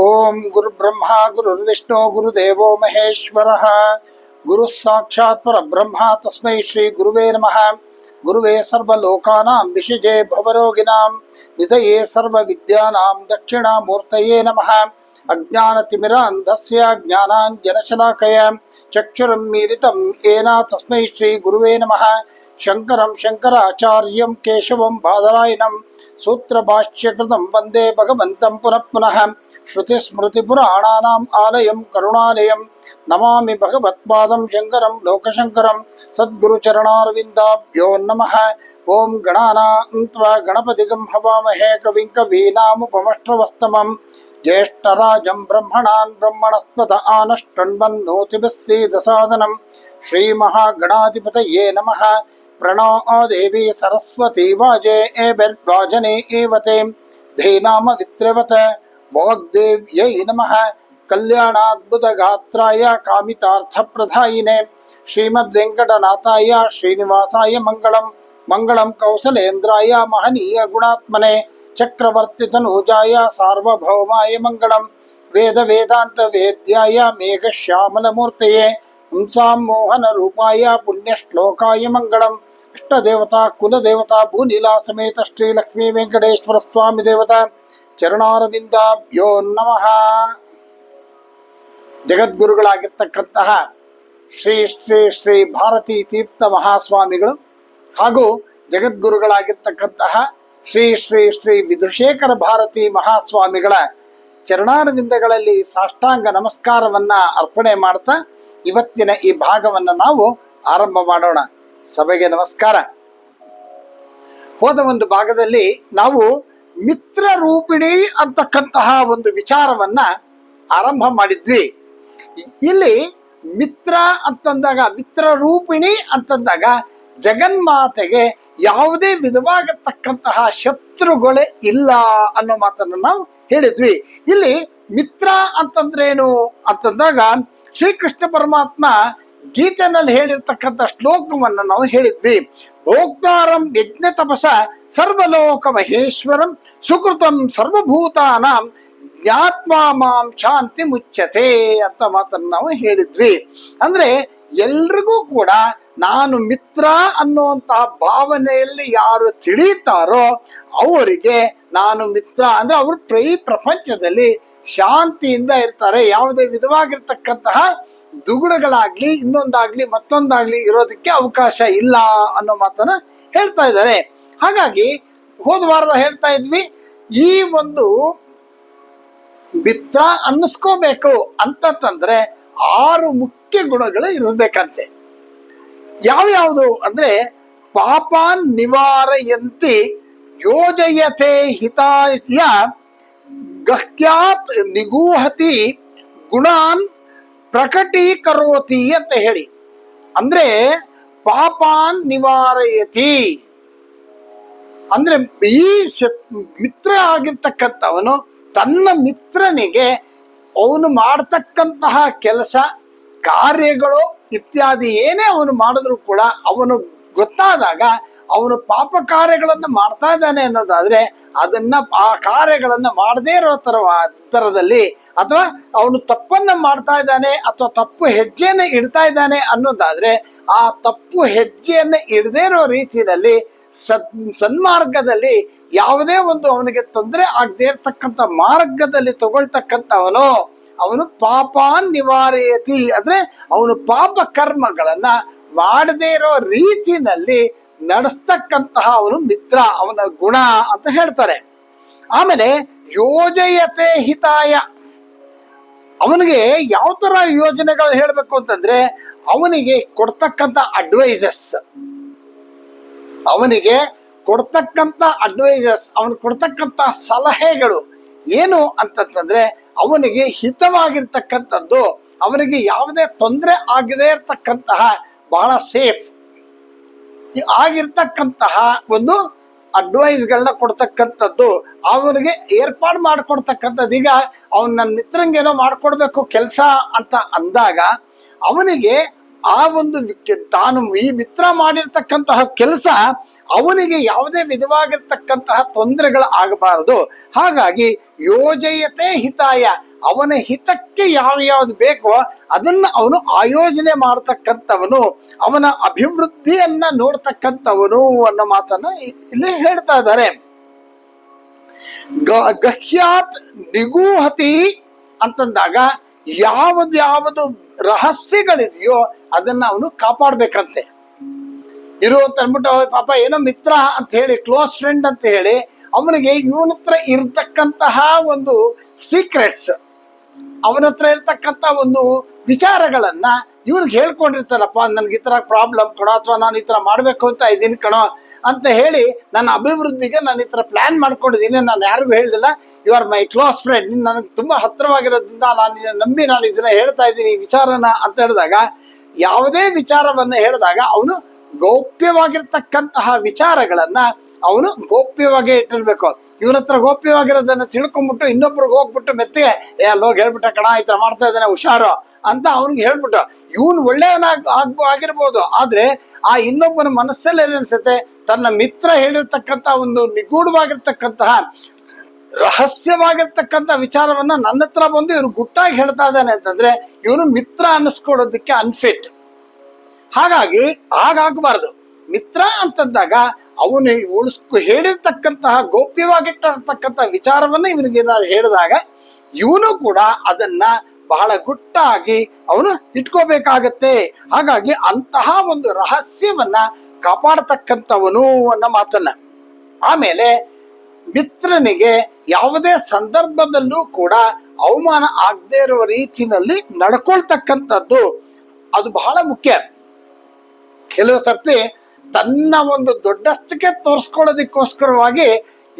ஓம் குரு பிரம்மா குருர் விஷ்ணு குரு தேவோ மகேஸ்வர குரு சாட்சாத் பரபிரம்மா தஸ்மை ஸ்ரீ குருவே நம குருவே சர்வலோகானாம் விஷஜே பவரோகிணாம் நிதயே சர்வ வித்யானாம் தட்சிணாமூர்த்தயே நம அஜானதிமிராந்தஸ்ய ஜானாஞ்சனசலாக்கய சக்ஷுரம் மீரிதம் ஏனா தஸ்மை ஸ்ரீ குருவே நம சங்கரம் சங்கராச்சாரியம் கேசவம் பாதராயணம். சூத்திரபாஷ்யகிருதம் வந்தே பகவந்தம் புனః आलयं करुणालयं नमामि भगवत्पादं शङ्करं लोकशङ्करं सद्गुरुचरणारविन्दाभ्यो नमः ॐ गणानान्त्वा गणपतिगं हवामहे कविं कवीनामुपमष्ट्रवस्तमं ज्येष्ठराजं ब्रह्मणान् ब्रह्मणस्पत आनष्टन्वन्नोतिभिः सीदसादनं श्रीमहागणाधिपतये नमः प्रणो देवी सरस्वती वाजे एभिर्वाजने एव ते वाग्देव्यै नमः। कल्याणाद्भुतगात्राय कामितार्थप्रदायिने श्रीमद्वेङ्कटनाथाय श्रीनिवासाय मङ्गलम्। मङ्गलं कौसलेन्द्राय महनीय गुणात्मने चक्रवर्तितनूजाय सार्वभौमाय मङ्गलं वेदवेदान्तवेद्याय मेघश्यामलमूर्तये पुंसां मोहनरूपाय पुण्यश्लोकाय मङ्गलम्। इष्टदेवता, कुलदेवता, भूनीला समेत श्रीलक्ष्मी देवता ಚರಣಾರವಿಂದಾಭ್ಯೋ ನಮಃ. ಜಗದ್ಗುರುಗಳಾಗಿರ್ತಕ್ಕಂತಹ ಶ್ರೀ ಶ್ರೀ ಶ್ರೀ ಭಾರತೀ ತೀರ್ಥ ಮಹಾಸ್ವಾಮಿಗಳು ಹಾಗೂ ಜಗದ್ಗುರುಗಳಾಗಿರ್ತಕ್ಕಂತಹ ಶ್ರೀ ಶ್ರೀ ಶ್ರೀ ವಿಧುಶೇಖರ ಭಾರತಿ ಮಹಾಸ್ವಾಮಿಗಳ ಚರಣಾರವಿಂದಗಳಲ್ಲಿ ಸಾಷ್ಟಾಂಗ ನಮಸ್ಕಾರವನ್ನ ಅರ್ಪಣೆ ಮಾಡ್ತಾ ಇವತ್ತಿನ ಈ ಭಾಗವನ್ನ ನಾವು ಆರಂಭ ಮಾಡೋಣ. ಸಭೆಗೆ ನಮಸ್ಕಾರ. ಹೋದ ಒಂದು ಭಾಗದಲ್ಲಿ ನಾವು ಮಿತ್ರ ರೂಪಿಣಿ ಅಂತಕ್ಕಂತಹ ಒಂದು ವಿಚಾರವನ್ನ ಆರಂಭ ಮಾಡಿದ್ವಿ. ಇಲ್ಲಿ ಮಿತ್ರ ಅಂತಂದಾಗ ಮಿತ್ರ ರೂಪಿಣಿ ಅಂತಂದಾಗ ಜಗನ್ಮಾತೆಗೆ ಯಾವುದೇ ವಿಧವಾಗತಕ್ಕಂತಹ ಶತ್ರುಗಳೇ ಇಲ್ಲ ಅನ್ನೋ ಮಾತನ್ನು ನಾವು ಹೇಳಿದ್ವಿ. ಇಲ್ಲಿ ಮಿತ್ರ ಅಂತಂದ್ರೇನು ಅಂತಂದಾಗ ಶ್ರೀಕೃಷ್ಣ ಪರಮಾತ್ಮ ಗೀತೆನಲ್ಲಿ ಹೇಳಿರ್ತಕ್ಕಂಥ ಶ್ಲೋಕವನ್ನ ನಾವು ಹೇಳಿದ್ವಿ. ಭೋಕ್ತಾರಂ ಯಜ್ಞ ತಪಸ ಸರ್ವಲೋಕ ಮಹೇಶ್ವರಂ ಸುಕೃತಂ ಸರ್ವಭೂತಾನಾಂ ಜ್ಞಾತ್ಮ ಮಾಂ ಶಾಂತಿ ಮುಚ್ಚತೆ ಅಂತ ಮಾತನ್ನು ನಾವು ಹೇಳಿದ್ವಿ. ಅಂದ್ರೆ ಎಲ್ರಿಗೂ ಕೂಡ ನಾನು ಮಿತ್ರ ಅನ್ನುವಂತಹ ಭಾವನೆಯಲ್ಲಿ ಯಾರು ತಿಳಿತಾರೋ ಅವರಿಗೆ ನಾನು ಮಿತ್ರ. ಅಂದ್ರೆ ಅವರು ಪ್ರೈ ಪ್ರಪಂಚದಲ್ಲಿ ಶಾಂತಿಯಿಂದ ಇರ್ತಾರೆ. ಯಾವುದೇ ವಿಧವಾಗಿರ್ತಕ್ಕಂತಹ ದುಗುಡಗಳಾಗ್ಲಿ ಇನ್ನೊಂದಾಗ್ಲಿ, ಮತ್ತೊಂದಾಗ್ಲಿ ಇರೋದಕ್ಕೆ ಅವಕಾಶ ಇಲ್ಲ ಅನ್ನೋ ಮಾತನ್ನ ಹೇಳ್ತಾ ಇದ್ದಾರೆ. ಹಾಗಾಗಿ ಹೋದ ವಾರದ ಹೇಳ್ತಾ ಇದ್ವಿ, ಈ ಒಂದು ಬಿತ್ರ ಅನ್ನಿಸ್ಕೋಬೇಕು ಅಂತಂದ್ರೆ ಆರು ಮುಖ್ಯ ಗುಣಗಳು ಇರಬೇಕಂತೆ. ಯಾವ್ಯಾವುದು ಅಂದ್ರೆ ಪಾಪಾನ್ ನಿವಾರಯಂತಿ ಯೋಜಯತೆ ಹಿತಾಯ ಗಹ್ಯಾತ್ ನಿಗೂಹತಿ ಗುಣಾನ್ ಪ್ರಕಟೀಕರೋತಿ ಅಂತ ಹೇಳಿ. ಅಂದ್ರೆ ಪಾಪಾನ್ ನಿವಾರಯತಿ. ಅಂದ್ರೆ ಈ ಮಿತ್ರ ಆಗಿರ್ತಕ್ಕಂಥವನು ತನ್ನ ಮಿತ್ರನಿಗೆ ಅವನು ಮಾಡತಕ್ಕಂತಹ ಕೆಲಸ, ಕಾರ್ಯಗಳು ಇತ್ಯಾದಿ ಏನೇ ಅವನು ಮಾಡಿದ್ರು ಕೂಡ ಅವನು ಗೊತ್ತಾದಾಗ ಅವನು ಪಾಪ ಕಾರ್ಯಗಳನ್ನು ಮಾಡ್ತಾ ಇದ್ದಾನೆ ಅನ್ನೋದಾದ್ರೆ ಅದನ್ನ ಆ ಕಾರ್ಯಗಳನ್ನು ಮಾಡದೇ ಇರೋ ತರ ತರದಲ್ಲಿ ಅಥವಾ ಅವನು ತಪ್ಪನ್ನ ಮಾಡ್ತಾ ಇದ್ದಾನೆ ಅಥವಾ ತಪ್ಪು ಹೆಜ್ಜೆಯನ್ನು ಇಡ್ತಾ ಇದ್ದಾನೆ ಅನ್ನೋದಾದ್ರೆ ಆ ತಪ್ಪು ಹೆಜ್ಜೆಯನ್ನು ಇಡದೇ ಇರೋ ರೀತಿಯಲ್ಲಿ ಸದ್ ಸನ್ಮಾರ್ಗದಲ್ಲಿ ಯಾವುದೇ ಒಂದು ಅವನಿಗೆ ತೊಂದರೆ ಆಗದೆ ಇರ್ತಕ್ಕಂಥ ಮಾರ್ಗದಲ್ಲಿ ತಗೊಳ್ತಕ್ಕಂಥವನು ಅವನು ಪಾಪ ನಿವಾರಯತಿ. ಅಂದ್ರೆ ಅವನು ಪಾಪ ಕರ್ಮಗಳನ್ನ ಮಾಡದೇ ಇರೋ ರೀತಿನಲ್ಲಿ ನಡೆಸ್ತಕ್ಕಂತಹ ಅವನು ಮಿತ್ರ, ಅವನ ಗುಣ ಅಂತ ಹೇಳ್ತಾರೆ. ಆಮೇಲೆ ಯೋಜಯತೆ ಹಿತಾಯ. ಅವನಿಗೆ ಯಾವ ತರ ಯೋಜನೆಗಳು ಹೇಳ್ಬೇಕು ಅಂತಂದ್ರೆ ಅವನಿಗೆ ಕೊಡ್ತಕ್ಕಂತ ಅಡ್ವೈಸಸ್ ಅವನಿಗೆ ಕೊಡ್ತಕ್ಕಂತ ಅಡ್ವೈಸಸ್ ಅವನು ಕೊಡ್ತಕ್ಕಂತ ಸಲಹೆಗಳು ಏನು ಅಂತಂತಂದ್ರೆ ಅವನಿಗೆ ಹಿತವಾಗಿರ್ತಕ್ಕಂಥದ್ದು, ಅವನಿಗೆ ಯಾವುದೇ ತೊಂದರೆ ಆಗದೇ ಇರತಕ್ಕಂತಹ ಬಹಳ ಸೇಫ್ ಆಗಿರ್ತಕ್ಕಂತಹ ಒಂದು ಅಡ್ವೈಸ್ಗಳನ್ನ ಕೊಡ್ತಕ್ಕಂಥದ್ದು, ಅವನಿಗೆ ಏರ್ಪಾಡು ಮಾಡಿಕೊಡ್ತಕ್ಕಂಥದ್ದು. ಈಗ ಅವ್ನು ನನ್ನ ಮಿತ್ರಂಗೇನೋ ಮಾಡ್ಕೊಡ್ಬೇಕು ಕೆಲಸ ಅಂತ ಅಂದಾಗ ಅವನಿಗೆ ಆ ಒಂದು ತಾನು ಈ ಮಿತ್ರ ಮಾಡಿರ್ತಕ್ಕಂತಹ ಕೆಲಸ ಅವನಿಗೆ ಯಾವುದೇ ವಿಧವಾಗಿರ್ತಕ್ಕಂತಹ ತೊಂದರೆಗಳು ಆಗಬಾರದು. ಹಾಗಾಗಿ ಯೋಜಯತೆ ಹಿತಾಯ, ಅವನ ಹಿತಕ್ಕೆ ಯಾವ ಯಾವ್ದು ಬೇಕೋ ಅದನ್ನ ಅವನು ಆಯೋಜನೆ ಮಾಡತಕ್ಕಂಥವನು, ಅವನ ಅಭಿವೃದ್ಧಿಯನ್ನ ನೋಡ್ತಕ್ಕಂಥವನು ಅನ್ನೋ ಮಾತನ್ನ ಇಲ್ಲಿ ಹೇಳ್ತಾ ಇದ್ದಾರೆ. ಗಹ್ಯಾತ್ ನಿಗೂಹತಿ ಅಂತಂದಾಗ ಯಾವ್ದು ಯಾವುದು ರಹಸ್ಯಗಳಿದೆಯೋ ಅದನ್ನ ಅವನು ಕಾಪಾಡ್ಬೇಕಂತೆ. ಇರುವಂತ ಅನ್ಬಿಟ್ಟು ಪಾಪ, ಏನೋ ಮಿತ್ರ ಅಂತ ಹೇಳಿ ಕ್ಲೋಸ್ ಫ್ರೆಂಡ್ ಅಂತ ಹೇಳಿ, ಅವನಿಗೆ ಇವನ ಹತ್ರ ಇರ್ತಕ್ಕಂತಹ ಒಂದು ಸೀಕ್ರೆಟ್ಸ್ ಅವನ ಹತ್ರ ಇರ್ತಕ್ಕಂತ ಒಂದು ವಿಚಾರಗಳನ್ನ ಇವ್ನಿಗೆ ಹೇಳ್ಕೊಂಡಿರ್ತಾರಪ್ಪ, ನನ್ಗೆ ಈ ಥರ ಪ್ರಾಬ್ಲಮ್ ಕಣೋ, ಅಥವಾ ನಾನು ಈ ಥರ ಮಾಡ್ಬೇಕು ಅಂತ ಇದ್ದೀನಿ ಕಣೋ ಅಂತ ಹೇಳಿ ನನ್ನ ಅಭಿವೃದ್ಧಿಗೆ ನಾನು ಈ ಥರ ಪ್ಲಾನ್ ಮಾಡ್ಕೊಂಡಿದ್ದೀನಿ ನಾನು ಯಾರಿಗೂ ಹೇಳಿಲ್ಲ you are my close friend ನೀನು ನನಗೆ ತುಂಬಾ ಹತ್ತಿರವಾಗಿರೋದ್ರಿಂದ ನಾನು ನಂಬಿ ನಾನು ಇದನ್ನ ಹೇಳ್ತಾ ಇದ್ದೀನಿ ವಿಚಾರನ ಅಂತ ಹೇಳಿದಾಗ, ಯಾವುದೇ ವಿಚಾರವನ್ನ ಹೇಳಿದಾಗ ಅವನು ಗೌಪ್ಯವಾಗಿರ್ತಕ್ಕಂತಹ ವಿಚಾರಗಳನ್ನ ಅವನು ಗೌಪ್ಯವಾಗಿ ಇಟ್ಟಿರ್ಬೇಕು. ಇವನ ಹತ್ರ ಗೌಪ್ಯವಾಗಿರೋದನ್ನ ತಿಳ್ಕೊಂಡ್ಬಿಟ್ಟು ಇನ್ನೊಬ್ರಿಗೆ ಹೋಗ್ಬಿಟ್ಟು ಮೆತ್ತಿಗೆ, ಏ, ಅಲ್ಲೋಗಿ ಹೇಳ್ಬಿಟ್ಟ ಕಣ, ಈ ಥರ ಮಾಡ್ತಾ ಇದ್ದಾನೆ, ಹುಷಾರು. ಅಂತ ಅವನಿಗೆ ಹೇಳ್ಬಿಟ್ಟ. ಇವನು ಒಳ್ಳೆಯವನಾಗ್ ಆಗ್ ಆಗಿರ್ಬೋದು. ಆದ್ರೆ ಆ ಇನ್ನೊಬ್ಬನ ಮನಸ್ಸಲ್ಲಿ ಏನಿಸುತ್ತೆ ತನ್ನ ಮಿತ್ರ ಹೇಳಿರ್ತಕ್ಕಂತ ಒಂದು ನಿಗೂಢವಾಗಿರ್ತಕ್ಕಂತಹ ರಹಸ್ಯವಾಗಿರ್ತಕ್ಕಂಥ ವಿಚಾರವನ್ನ ನನ್ನ ಹತ್ರ ಬಂದು ಇವ್ರು ಗುಟ್ಟಾಗಿ ಹೇಳ್ತಾ ಇದ್ದಾನೆ ಅಂತಂದ್ರೆ ಇವನು ಮಿತ್ರ ಅನ್ನಿಸ್ಕೊಡೋದಕ್ಕೆ ಅನ್ಫಿಟ್ ಹಾಗಾಗಿ ಹಾಗಾಗಬಾರ್ದು ಮಿತ್ರ ಅಂತಂದಾಗ ಅವನು ಉಳಿಸ್ಕೊ ಹೇಳಿರ್ತಕ್ಕಂತಹ, ಗೌಪ್ಯವಾಗಿಟ್ಟಿರ್ತಕ್ಕಂಥ ವಿಚಾರವನ್ನ ಇವನಿಗೆ ಹೇಳಿದಾಗ ಇವನು ಕೂಡ ಅದನ್ನ ಬಹಳ ಗುಟ್ಟಾಗಿ ಅವನು ಇಟ್ಕೋಬೇಕಾಗತ್ತೆ. ಹಾಗಾಗಿ ಅಂತಹ ಒಂದು ರಹಸ್ಯವನ್ನ ಕಾಪಾಡತಕ್ಕಂಥವನು ಅನ್ನೋ ಮಾತನ್ನ. ಆಮೇಲೆ ಮಿತ್ರನಿಗೆ ಯಾವುದೇ ಸಂದರ್ಭದಲ್ಲೂ ಕೂಡ ಅವಮಾನ ಆಗದೆ ಇರುವ ರೀತಿಯಲ್ಲಿ ನಡ್ಕೊಳ್ತಕ್ಕಂಥದ್ದು ಅದು ಬಹಳ ಮುಖ್ಯ. ಕೆಲವು ಸರ್ತಿ ತನ್ನ ಒಂದು ದೊಡ್ಡಸ್ತಿಕೆ ತೋರಿಸ್ಕೊಳ್ಳೋದಕ್ಕೋಸ್ಕರವಾಗಿ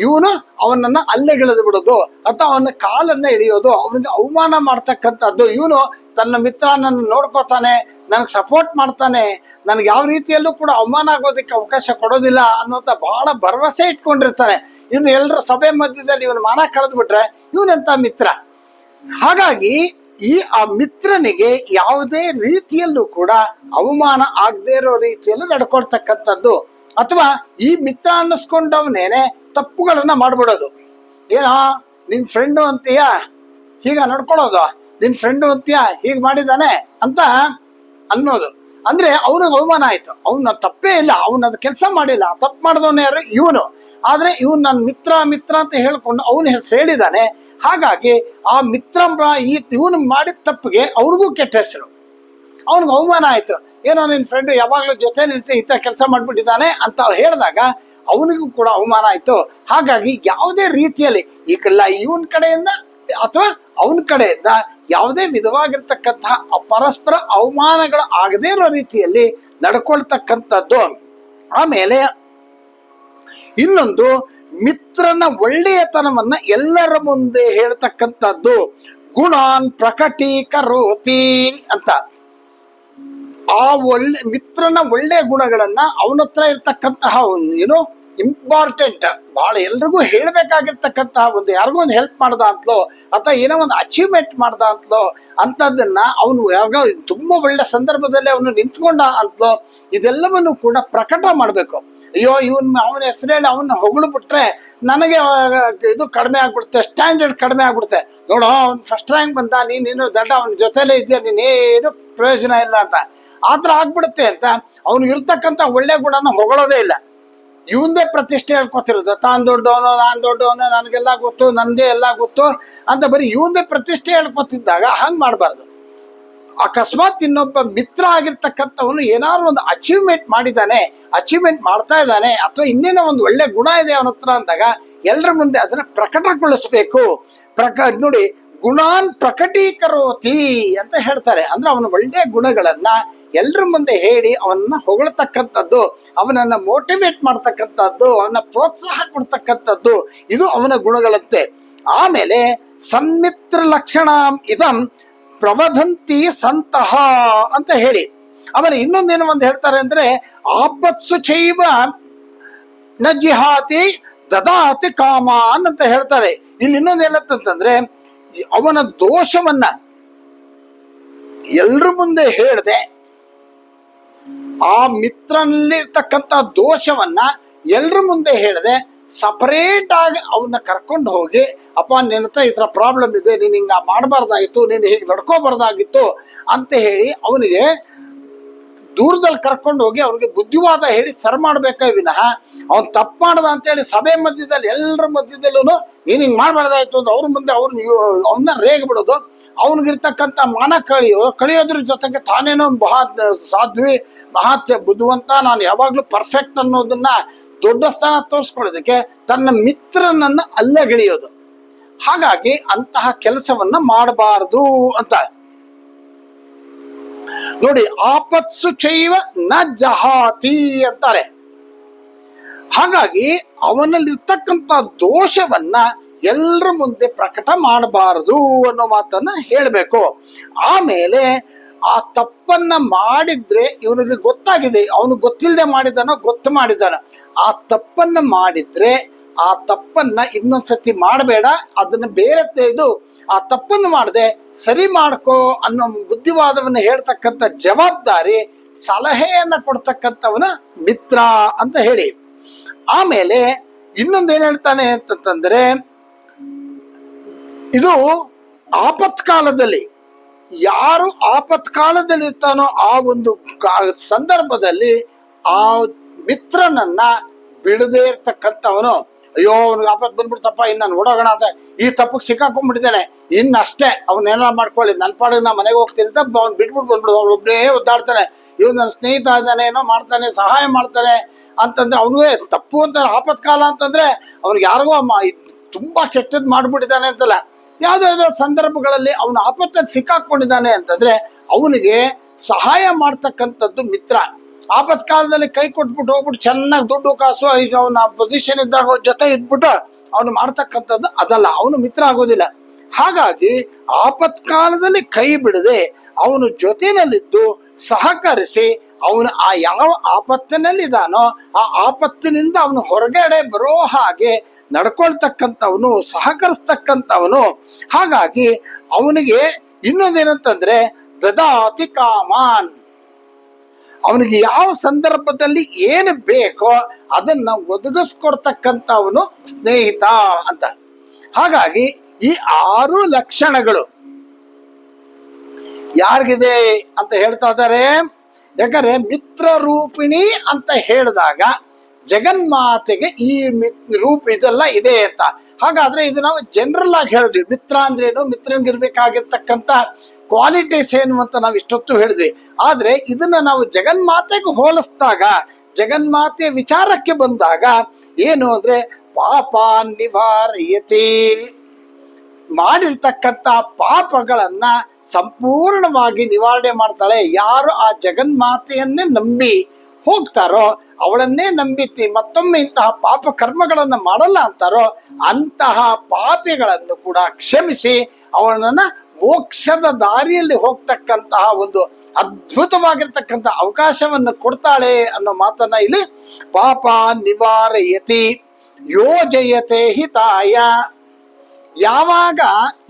ಇವನು ಅವನನ್ನ ಅಲ್ಲೆಗೆಳೆದು ಬಿಡೋದು ಅಥವಾ ಅವನ ಕಾಲನ್ನ ಎಳೆಯೋದು, ಅವನಿಗೆ ಅವಮಾನ ಮಾಡ್ತಕ್ಕಂಥದ್ದು. ಇವನು ತನ್ನ ಮಿತ್ರ ನನ್ನ ನೋಡ್ಕೋತಾನೆ, ನನಗೆ ಸಪೋರ್ಟ್ ಮಾಡ್ತಾನೆ, ನನಗೆ ಯಾವ ರೀತಿಯಲ್ಲೂ ಕೂಡ ಅವಮಾನ ಆಗೋದಕ್ಕೆ ಅವಕಾಶ ಕೊಡೋದಿಲ್ಲ ಅನ್ನೋಂಥ ಬಹಳ ಭರವಸೆ ಇಟ್ಕೊಂಡಿರ್ತಾನೆ. ಇವನು ಎಲ್ಲರ ಸಭೆ ಮಧ್ಯದಲ್ಲಿ ಇವನು ಮಾನ ಕಳೆದು ಬಿಟ್ರೆ ಇವನೆಂತ ಮಿತ್ರ? ಹಾಗಾಗಿ ಈ ಆ ಮಿತ್ರನಿಗೆ ಯಾವುದೇ ರೀತಿಯಲ್ಲೂ ಕೂಡ ಅವಮಾನ ಆಗದೇ ಇರೋ ರೀತಿಯಲ್ಲೂ ನಡ್ಕೊಳ್ತಕ್ಕಂಥದ್ದು. ಅಥವಾ ಈ ಮಿತ್ರ ಅನ್ನಿಸ್ಕೊಂಡವನೇನೆ ತಪ್ಪುಗಳನ್ನ ಮಾಡ್ಬಿಡೋದು. ಏನ, ನಿನ್ ಫ್ರೆಂಡು ಅಂತೀಯಾ, ಹೀಗ ನಡ್ಕೊಳ್ಳೋದು. ನಿನ್ ಫ್ರೆಂಡು ಅಂತೀಯಾ, ಹೀಗೆ ಮಾಡಿದಾನೆ ಅಂತ ಅನ್ನೋದು. ಅಂದ್ರೆ ಅವನಿಗೆ ಅವಮಾನ ಆಯ್ತು. ಅವನ ತಪ್ಪೇ ಇಲ್ಲ, ಅವನ ಕೆಲಸ ಮಾಡಿಲ್ಲ. ತಪ್ಪು ಮಾಡಿದವನೇ ಯಾರು? ಇವನು. ಆದ್ರೆ ಇವನು ನನ್ನ ಮಿತ್ರ ಮಿತ್ರ ಅಂತ ಹೇಳ್ಕೊಂಡು ಅವನ ಹೆಸರು ಹೇಳಿದಾನೆ. ಹಾಗಾಗಿ ಆ ಮಿತ್ರ ಈ ಇವನು ಮಾಡಿದ ತಪ್ಪಿಗೆ ಅವ್ರಿಗೂ ಕೆಟ್ಟ ಹೆಸರು. ಅವನಿಗೆ ಅವಮಾನ ಆಯ್ತು. ಏನೋ ನಿನ್ ಫ್ರೆಂಡ್ ಯಾವಾಗ್ಲೂ ಜೊತೆ ನಿಲ್ತಿ ಈ ಕೆಲಸ ಮಾಡಿಬಿಟ್ಟಿದ್ದಾನೆ ಅಂತ ಹೇಳಿದಾಗ ಅವನಿಗೂ ಕೂಡ ಅವಮಾನ ಆಯಿತು. ಹಾಗಾಗಿ ಯಾವುದೇ ರೀತಿಯಲ್ಲಿ ಈ ಕಲ್ಲ ಇವನ್ ಕಡೆಯಿಂದ ಅಥವಾ ಅವನ ಕಡೆಯಿಂದ ಯಾವುದೇ ವಿಧವಾಗಿರ್ತಕ್ಕಂತಹ ಪರಸ್ಪರ ಅವಮಾನಗಳು ಆಗದೇ ಇರೋ ರೀತಿಯಲ್ಲಿ ನಡ್ಕೊಳ್ತಕ್ಕಂಥದ್ದು. ಆಮೇಲೆ ಇನ್ನೊಂದು ಮಿತ್ರನ ಒಳ್ಳೆಯತನವನ್ನ ಎಲ್ಲರ ಮುಂದೆ ಹೇಳ್ತಕ್ಕಂಥದ್ದು. ಗುಣಾನ್ ಪ್ರಕಟೀಕರೋತಿ ಅಂತ. ಆ ಒಳ್ಳೆ ಮಿತ್ರನ ಒಳ್ಳೆಯ ಗುಣಗಳನ್ನ ಅವನ ಹತ್ರ ಇರ್ತಕ್ಕಂತಹ ಏನು ಇಂಪಾರ್ಟೆಂಟ್ ಬಹಳ ಎಲ್ರಿಗೂ ಹೇಳ್ಬೇಕಾಗಿರ್ತಕ್ಕಂತಹ ಒಂದು, ಯಾರಿಗೂ ಒಂದು ಹೆಲ್ಪ್ ಮಾಡ್ದ ಅಂತಲೋ ಅಥವಾ ಏನೋ ಒಂದು ಅಚೀವ್ಮೆಂಟ್ ಮಾಡ್ದ ಅಂತಲೋ ಅಂತದನ್ನ ಅವನು ಯಾರಿಗೋ ತುಂಬಾ ಒಳ್ಳೆ ಸಂದರ್ಭದಲ್ಲಿ ಅವನು ನಿಂತ್ಕೊಂಡ ಅಂತಲೋ, ಇದೆಲ್ಲವನ್ನು ಕೂಡ ಪ್ರಕಟ ಮಾಡಬೇಕು. ಅಯ್ಯೋ, ಇವನ್ ಅವನ ಹೆಸರು ಹೇಳಿ ಅವನ್ನ ಹೊಗಳು ಬಿಟ್ರೆ ನನಗೆ ಇದು ಕಡಿಮೆ ಆಗ್ಬಿಡುತ್ತೆ ಸ್ಟ್ಯಾಂಡರ್ಡ್ ಕಡಿಮೆ ಆಗ್ಬಿಡುತ್ತೆ. ನೋಡೋ, ಅವ್ನು ಫಸ್ಟ್ ರ್ಯಾಂಕ್ ಬಂದ, ನೀನು ದಡ್ಡ, ಅವನ ಜೊತೆಲೇ ಇದೆಯಾ ನೀನೇನು ಪ್ರಯೋಜನ ಇಲ್ಲ ಅಂತ. ಆತರ ಆಗ್ಬಿಡುತ್ತೆ ಅಂತ ಅವನು ಇರ್ತಕ್ಕಂಥ ಒಳ್ಳೆ ಗುಣನ ಹೊಗಳೋದೇ ಇಲ್ಲ. ಇವಂದೇ ಪ್ರತಿಷ್ಠೆ ಹೇಳ್ಕೊತಿರೋದು, ತಾನು ದೊಡ್ಡವನು, ನಾನು ದೊಡ್ಡವನು, ನನಗೆಲ್ಲ ಗೊತ್ತು, ನಂದೇ ಎಲ್ಲ ಗೊತ್ತು ಅಂತ ಬರೀ ಇವಂದೇ ಪ್ರತಿಷ್ಠೆ ಹೇಳ್ಕೊತಿದ್ದಾಗ ಹಂಗೆ ಮಾಡಬಾರ್ದು. ಅಕಸ್ಮಾತ್ ಇನ್ನೊಬ್ಬ ಮಿತ್ರ ಆಗಿರ್ತಕ್ಕಂಥವನು ಏನಾದ್ರು ಒಂದು ಅಚೀವ್ಮೆಂಟ್ ಮಾಡಿದ್ದಾನೆ ಅಚೀವ್ಮೆಂಟ್ ಮಾಡ್ತಾ ಇದ್ದಾನೆ, ಅಥವಾ ಇನ್ನೇನೋ ಒಂದು ಒಳ್ಳೆ ಗುಣ ಇದೆ ಅವನ ಹತ್ರ ಅಂದಾಗ ಎಲ್ಲರ ಮುಂದೆ ಅದನ್ನ ಪ್ರಕಟಗೊಳಿಸ್ಬೇಕು. ಪ್ರಕ ನೋಡಿ ಗುಣಾನ್ ಪ್ರಕಟೀಕರೋತಿ ಅಂತ ಹೇಳ್ತಾರೆ. ಅಂದ್ರೆ ಅವನ ಒಳ್ಳೆಯ ಗುಣಗಳನ್ನ ಎಲ್ಲರ ಮುಂದೆ ಹೇಳಿ ಅವನ್ನ ಹೊಗಳತಕ್ಕಂಥದ್ದು, ಅವನನ್ನ ಮೋಟಿವೇಟ್ ಮಾಡ್ತಕ್ಕಂಥದ್ದು, ಅವನ ಪ್ರೋತ್ಸಾಹ ಕೊಡ್ತಕ್ಕಂಥದ್ದು, ಇದು ಅವನ ಗುಣಗಳಂತೆ. ಆಮೇಲೆ ಸಂಮಿತ್ರ ಲಕ್ಷಣ ಇದಂ ಪ್ರವಧಂತಿ ಸಂತಹ ಅಂತ ಹೇಳಿ. ಆಮೇಲೆ ಇನ್ನೊಂದೇನು ಒಂದು ಹೇಳ್ತಾರೆ ಅಂದ್ರೆ, ಆಪತ್ಸು ಚೈವ ನ ಜಿಹಾತಿ ದದಾತಿ ಕಾಮಾನ್ ಅಂತ ಹೇಳ್ತಾರೆ. ಇಲ್ಲಿ ಇನ್ನೊಂದು ಅವನ ದೋಷವನ್ನ ಎಲ್ರ ಮುಂದೆ ಹೇಳದೆ, ಆ ಮಿತ್ರನಲ್ಲಿರ್ತಕ್ಕಂಥ ದೋಷವನ್ನ ಎಲ್ರ ಮುಂದೆ ಹೇಳದೆ ಸಪರೇಟ್ ಆಗಿ ಅವನ್ನ ಕರ್ಕೊಂಡು ಹೋಗಿ, ಅಪ್ಪ, ನಿನ್ನ ಹತ್ರ ಈ ಥರ ಪ್ರಾಬ್ಲಮ್ ಇದೆ, ನೀನು ಹಿಂಗ ಮಾಡಬಾರ್ದಾಗಿತ್ತು ನೀನು ಹೀಗೆ ನಡ್ಕೋಬಾರ್ದಾಗಿತ್ತು ಅಂತ ಹೇಳಿ ಅವನಿಗೆ ದೂರದಲ್ಲಿ ಕರ್ಕೊಂಡು ಹೋಗಿ ಅವ್ರಿಗೆ ಬುದ್ಧಿವಾದ ಹೇಳಿ ಸರ್ ಮಾಡ್ಬೇಕ ವಿನಃ ಅವ್ನು ತಪ್ಪು ಮಾಡ್ದ ಅಂತೇಳಿ ಸಭೆ ಮಧ್ಯದಲ್ಲಿ ಎಲ್ಲರ ಮಧ್ಯದಲ್ಲೂ ನೀನು ಹಿಂಗೆ ಮಾಡಬಾರ್ದಾಯ್ತು ಅಂತ ಅವ್ರ ಮುಂದೆ ಅವ್ರನ್ನ ಅವನ್ನ ರೇಗ್ ಬಿಡೋದು. ಅವನಿಗಿರ್ತಕ್ಕಂಥ ಮಾನ ಕಳಿಯೋ, ಕಳಿಯೋದ್ರ ಜೊತೆಗೆ ತಾನೇನೋ ಮಹಾ ಸಾಧ್ವಿ ಮಹಾ ಬುದ್ಧಿವಂತ, ನಾನು ಯಾವಾಗಲೂ ಪರ್ಫೆಕ್ಟ್ ಅನ್ನೋದನ್ನ ದೊಡ್ಡ ಸ್ಥಾನ ತೋರಿಸ್ಕೊಳ್ಳೋದಕ್ಕೆ ತನ್ನ ಮಿತ್ರನನ್ನ ಅಲ್ಲಗೆಳೆಯೋದು. ಹಾಗಾಗಿ ಅಂತಹ ಕೆಲಸವನ್ನ ಮಾಡಬಾರದು ಅಂತ. ನೋಡಿ, ಆಪತ್ಸು ಚೈವ ನ ಜಹಾತಿ ಅಂತಾರೆ. ಹಾಗಾಗಿ ಅವನಲ್ಲಿರ್ತಕ್ಕಂಥ ದೋಷವನ್ನ ಎಲ್ಲರ ಮುಂದೆ ಪ್ರಕಟ ಮಾಡಬಾರದು ಅನ್ನೋ ಮಾತನ್ನ ಹೇಳಬೇಕು. ಆಮೇಲೆ ಆ ತಪ್ಪನ್ನ ಮಾಡಿದ್ರೆ ಇವನಿಗೆ ಗೊತ್ತಾಗಿದೆ ಅವನು ಗೊತ್ತಿಲ್ಲದೆ ಮಾಡಿದಾನೋ ಗೊತ್ತು ಮಾಡಿದಾನ. ಆ ತಪ್ಪನ್ನ ಮಾಡಿದ್ರೆ, ಆ ತಪ್ಪನ್ನ ಇನ್ನೊಂದ್ಸತಿ ಮಾಡಬೇಡ, ಅದನ್ನ ಬೇರೆ ತೆಗೆದು ಆ ತಪ್ಪನ್ನು ಮಾಡದೆ ಸರಿ ಮಾಡ್ಕೋ ಅನ್ನೋ ಬುದ್ಧಿವಾದವನ್ನ ಹೇಳ್ತಕ್ಕಂಥ ಜವಾಬ್ದಾರಿ, ಸಲಹೆಯನ್ನ ಕೊಡ್ತಕ್ಕಂಥವನ ಮಿತ್ರ ಅಂತ ಹೇಳಿ. ಆಮೇಲೆ ಇನ್ನೊಂದು ಏನ್ ಹೇಳ್ತಾನೆ ಅಂತಂದ್ರೆ ಇದು ಆಪತ್ಕಾಲದಲ್ಲಿ, ಯಾರು ಆಪತ್ಕಾಲದಲ್ಲಿ ಇರ್ತಾನೋ ಆ ಒಂದು ಸಂದರ್ಭದಲ್ಲಿ ಆ ಮಿತ್ರನನ್ನ ಬಿಡದೇ ಇರ್ತಕ್ಕಂಥವನು ಅಯ್ಯೋ, ಅವ್ನಿಗೆ ಆಪತ್ ಬಂದ್ಬಿಡ್ತಪ್ಪ, ಇನ್ನು ನಾನು ಓಡೋಗೋಣ ಅಂತ. ಈ ತಪ್ಪಿಗೆ ಸಿಕ್ಕಾಕೊಂಡ್ಬಿಟ್ಟಿದ್ದಾನೆ. ಇನ್ನು ಅಷ್ಟೇ ಅವನ್ನೆಲ್ಲ ಮಾಡ್ಕೊಳ್ಳಿ. ನನ್ನ ಪಾಡಿಗೆ ನಾ ಮನೆಗೆ ಹೋಗ್ತೀನಿ ಅಂತ ಅವ್ನು ಬಿಟ್ಬಿಟ್ಟು ಬಂದ್ಬಿಡು. ಅವ್ನು ಒಬ್ಬನೇ ಒದ್ದಾಡ್ತಾನೆ. ಇವ್ ನನ್ನ ಸ್ನೇಹಿತ ಇದ್ದಾನೆ, ಏನೋ ಮಾಡ್ತಾನೆ, ಸಹಾಯ ಮಾಡ್ತಾನೆ ಅಂತಂದ್ರೆ ಅವನಿಗೆ ತಪ್ಪು ಅಂತ, ಆಪತ್ಕಾಲ ಅಂತಂದ್ರೆ ಅವ್ನಿಗೆ ಯಾರಿಗೋ ಅಮ್ಮ ತುಂಬಾ ಕೆಟ್ಟದ್ ಮಾಡ್ಬಿಟ್ಟಿದ್ದಾನೆ ಅಂತಲ್ಲ. ಯಾವ್ದೋ ಯಾವ್ದೋ ಸಂದರ್ಭಗಳಲ್ಲಿ ಅವನು ಆಪತ್ತಲ್ಲಿ ಸಿಕ್ಕಾಕೊಂಡಿದ್ದಾನೆ ಅಂತಂದ್ರೆ ಅವನಿಗೆ ಸಹಾಯ ಮಾಡ್ತಕ್ಕಂಥದ್ದು ಮಿತ್ರ. ಆಪತ್ಕಾಲದಲ್ಲಿ ಕೈ ಕೊಟ್ಬಿಟ್ಟು ಹೋಗ್ಬಿಟ್ಟು ಚೆನ್ನಾಗಿ ದುಡ್ಡು ಕಾಸು ಅವನ ಪೊಸಿಷನ್ ಇದ್ದಾಗ ಜೊತೆ ಇದ್ಬಿಟ್ಟು ಅವನು ಮಾಡ್ತಕ್ಕಂಥದ್ದು ಅದಲ್ಲ. ಅವನು ಮಿತ್ರ ಆಗೋದಿಲ್ಲ. ಹಾಗಾಗಿ ಆಪತ್ಕಾಲದಲ್ಲಿ ಕೈ ಬಿಡದೆ ಅವನು ಜೊತೆನಲ್ಲಿದ್ದು ಸಹಕರಿಸಿ ಅವನು ಆ ಯಾವ ಆಪತ್ತಿನಲ್ಲಿದ್ದಾನೋ ಆ ಆಪತ್ತಿನಿಂದ ಅವನು ಹೊರಗಡೆ ಬರೋ ಹಾಗೆ ನಡ್ಕೊಳ್ತಕ್ಕಂಥವನು, ಸಹಕರಿಸ್ತಕ್ಕಂಥವನು. ಹಾಗಾಗಿ ಅವನಿಗೆ ಇನ್ನೊಂದೇನಂತಂದ್ರೆ ದದಾತಿ ಕಾಮಾನ್. ಅವನಿಗೆ ಯಾವ ಸಂದರ್ಭದಲ್ಲಿ ಏನು ಬೇಕೋ ಅದನ್ನ ಒದಗಿಸ್ಕೊಡ್ತಕ್ಕಂಥವನು ಸ್ನೇಹಿತ ಅಂತ. ಹಾಗಾಗಿ ಈ ಆರು ಲಕ್ಷಣಗಳು ಯಾರಿಗಿದೆ ಅಂತ ಹೇಳ್ತಾ ಇದ್ದಾರೆ. ಯಾಕಂದ್ರೆ ಮಿತ್ರ ರೂಪಿಣಿ ಅಂತ ಹೇಳಿದಾಗ ಜಗನ್ಮಾತೆಗೆ ಈ ರೂಪ ಇದೆಲ್ಲ ಇದೆ ಅಂತ. ಹಾಗಾದ್ರೆ ಇದು ನಾವು ಜನರಲ್ ಆಗಿ ಹೇಳಿದ್ವಿ. ಮಿತ್ರ ಅಂದ್ರೇನು? ಮಿತ್ರನಿಗಿರ್ಬೇಕಾಗಿರ್ತಕ್ಕಂಥ ಕ್ವಾಲಿಟೀಸ್ ಏನು ಅಂತ ನಾವು ಇಷ್ಟೊತ್ತು ಹೇಳಿದ್ವಿ. ಆದರೆ ಇದನ್ನ ನಾವು ಜಗನ್ಮಾತೆಗೆ ಹೋಲಿಸಿದಾಗ ಜಗನ್ಮಾತೆಯ ವಿಚಾರಕ್ಕೆ ಬಂದಾಗ ಏನು ಅಂದ್ರೆ, ಪಾಪ ನಿವಾರಯತಿ. ಮಾಡಿರ್ತಕ್ಕಂಥ ಪಾಪಗಳನ್ನ ಸಂಪೂರ್ಣವಾಗಿ ನಿವಾರಣೆ ಮಾಡ್ತಾಳೆ. ಯಾರು ಆ ಜಗನ್ಮಾತೆಯನ್ನೇ ನಂಬಿ ಹೋಗ್ತಾರೋ, ಅವಳನ್ನೇ ನಂಬಿತಿ ಮತ್ತೊಮ್ಮೆ ಇಂತಹ ಪಾಪ ಕರ್ಮಗಳನ್ನ ಮಾಡಲ್ಲ ಅಂತಾರೋ, ಅಂತಹ ಪಾಪಿಗಳನ್ನು ಕೂಡ ಕ್ಷಮಿಸಿ ಅವಳನ್ನ ಮೋಕ್ಷದ ದಾರಿಯಲ್ಲಿ ಹೋಗ್ತಕ್ಕಂತಹ ಒಂದು ಅದ್ಭುತವಾಗಿರ್ತಕ್ಕಂಥ ಅವಕಾಶವನ್ನು ಕೊಡ್ತಾಳೆ ಅನ್ನೋ ಮಾತನ್ನ ಇಲ್ಲಿ ಪಾಪ ನಿವಾರಯತಿ, ಯೋಜಯತೆ ಹಿತಾಯ. ಯಾವಾಗ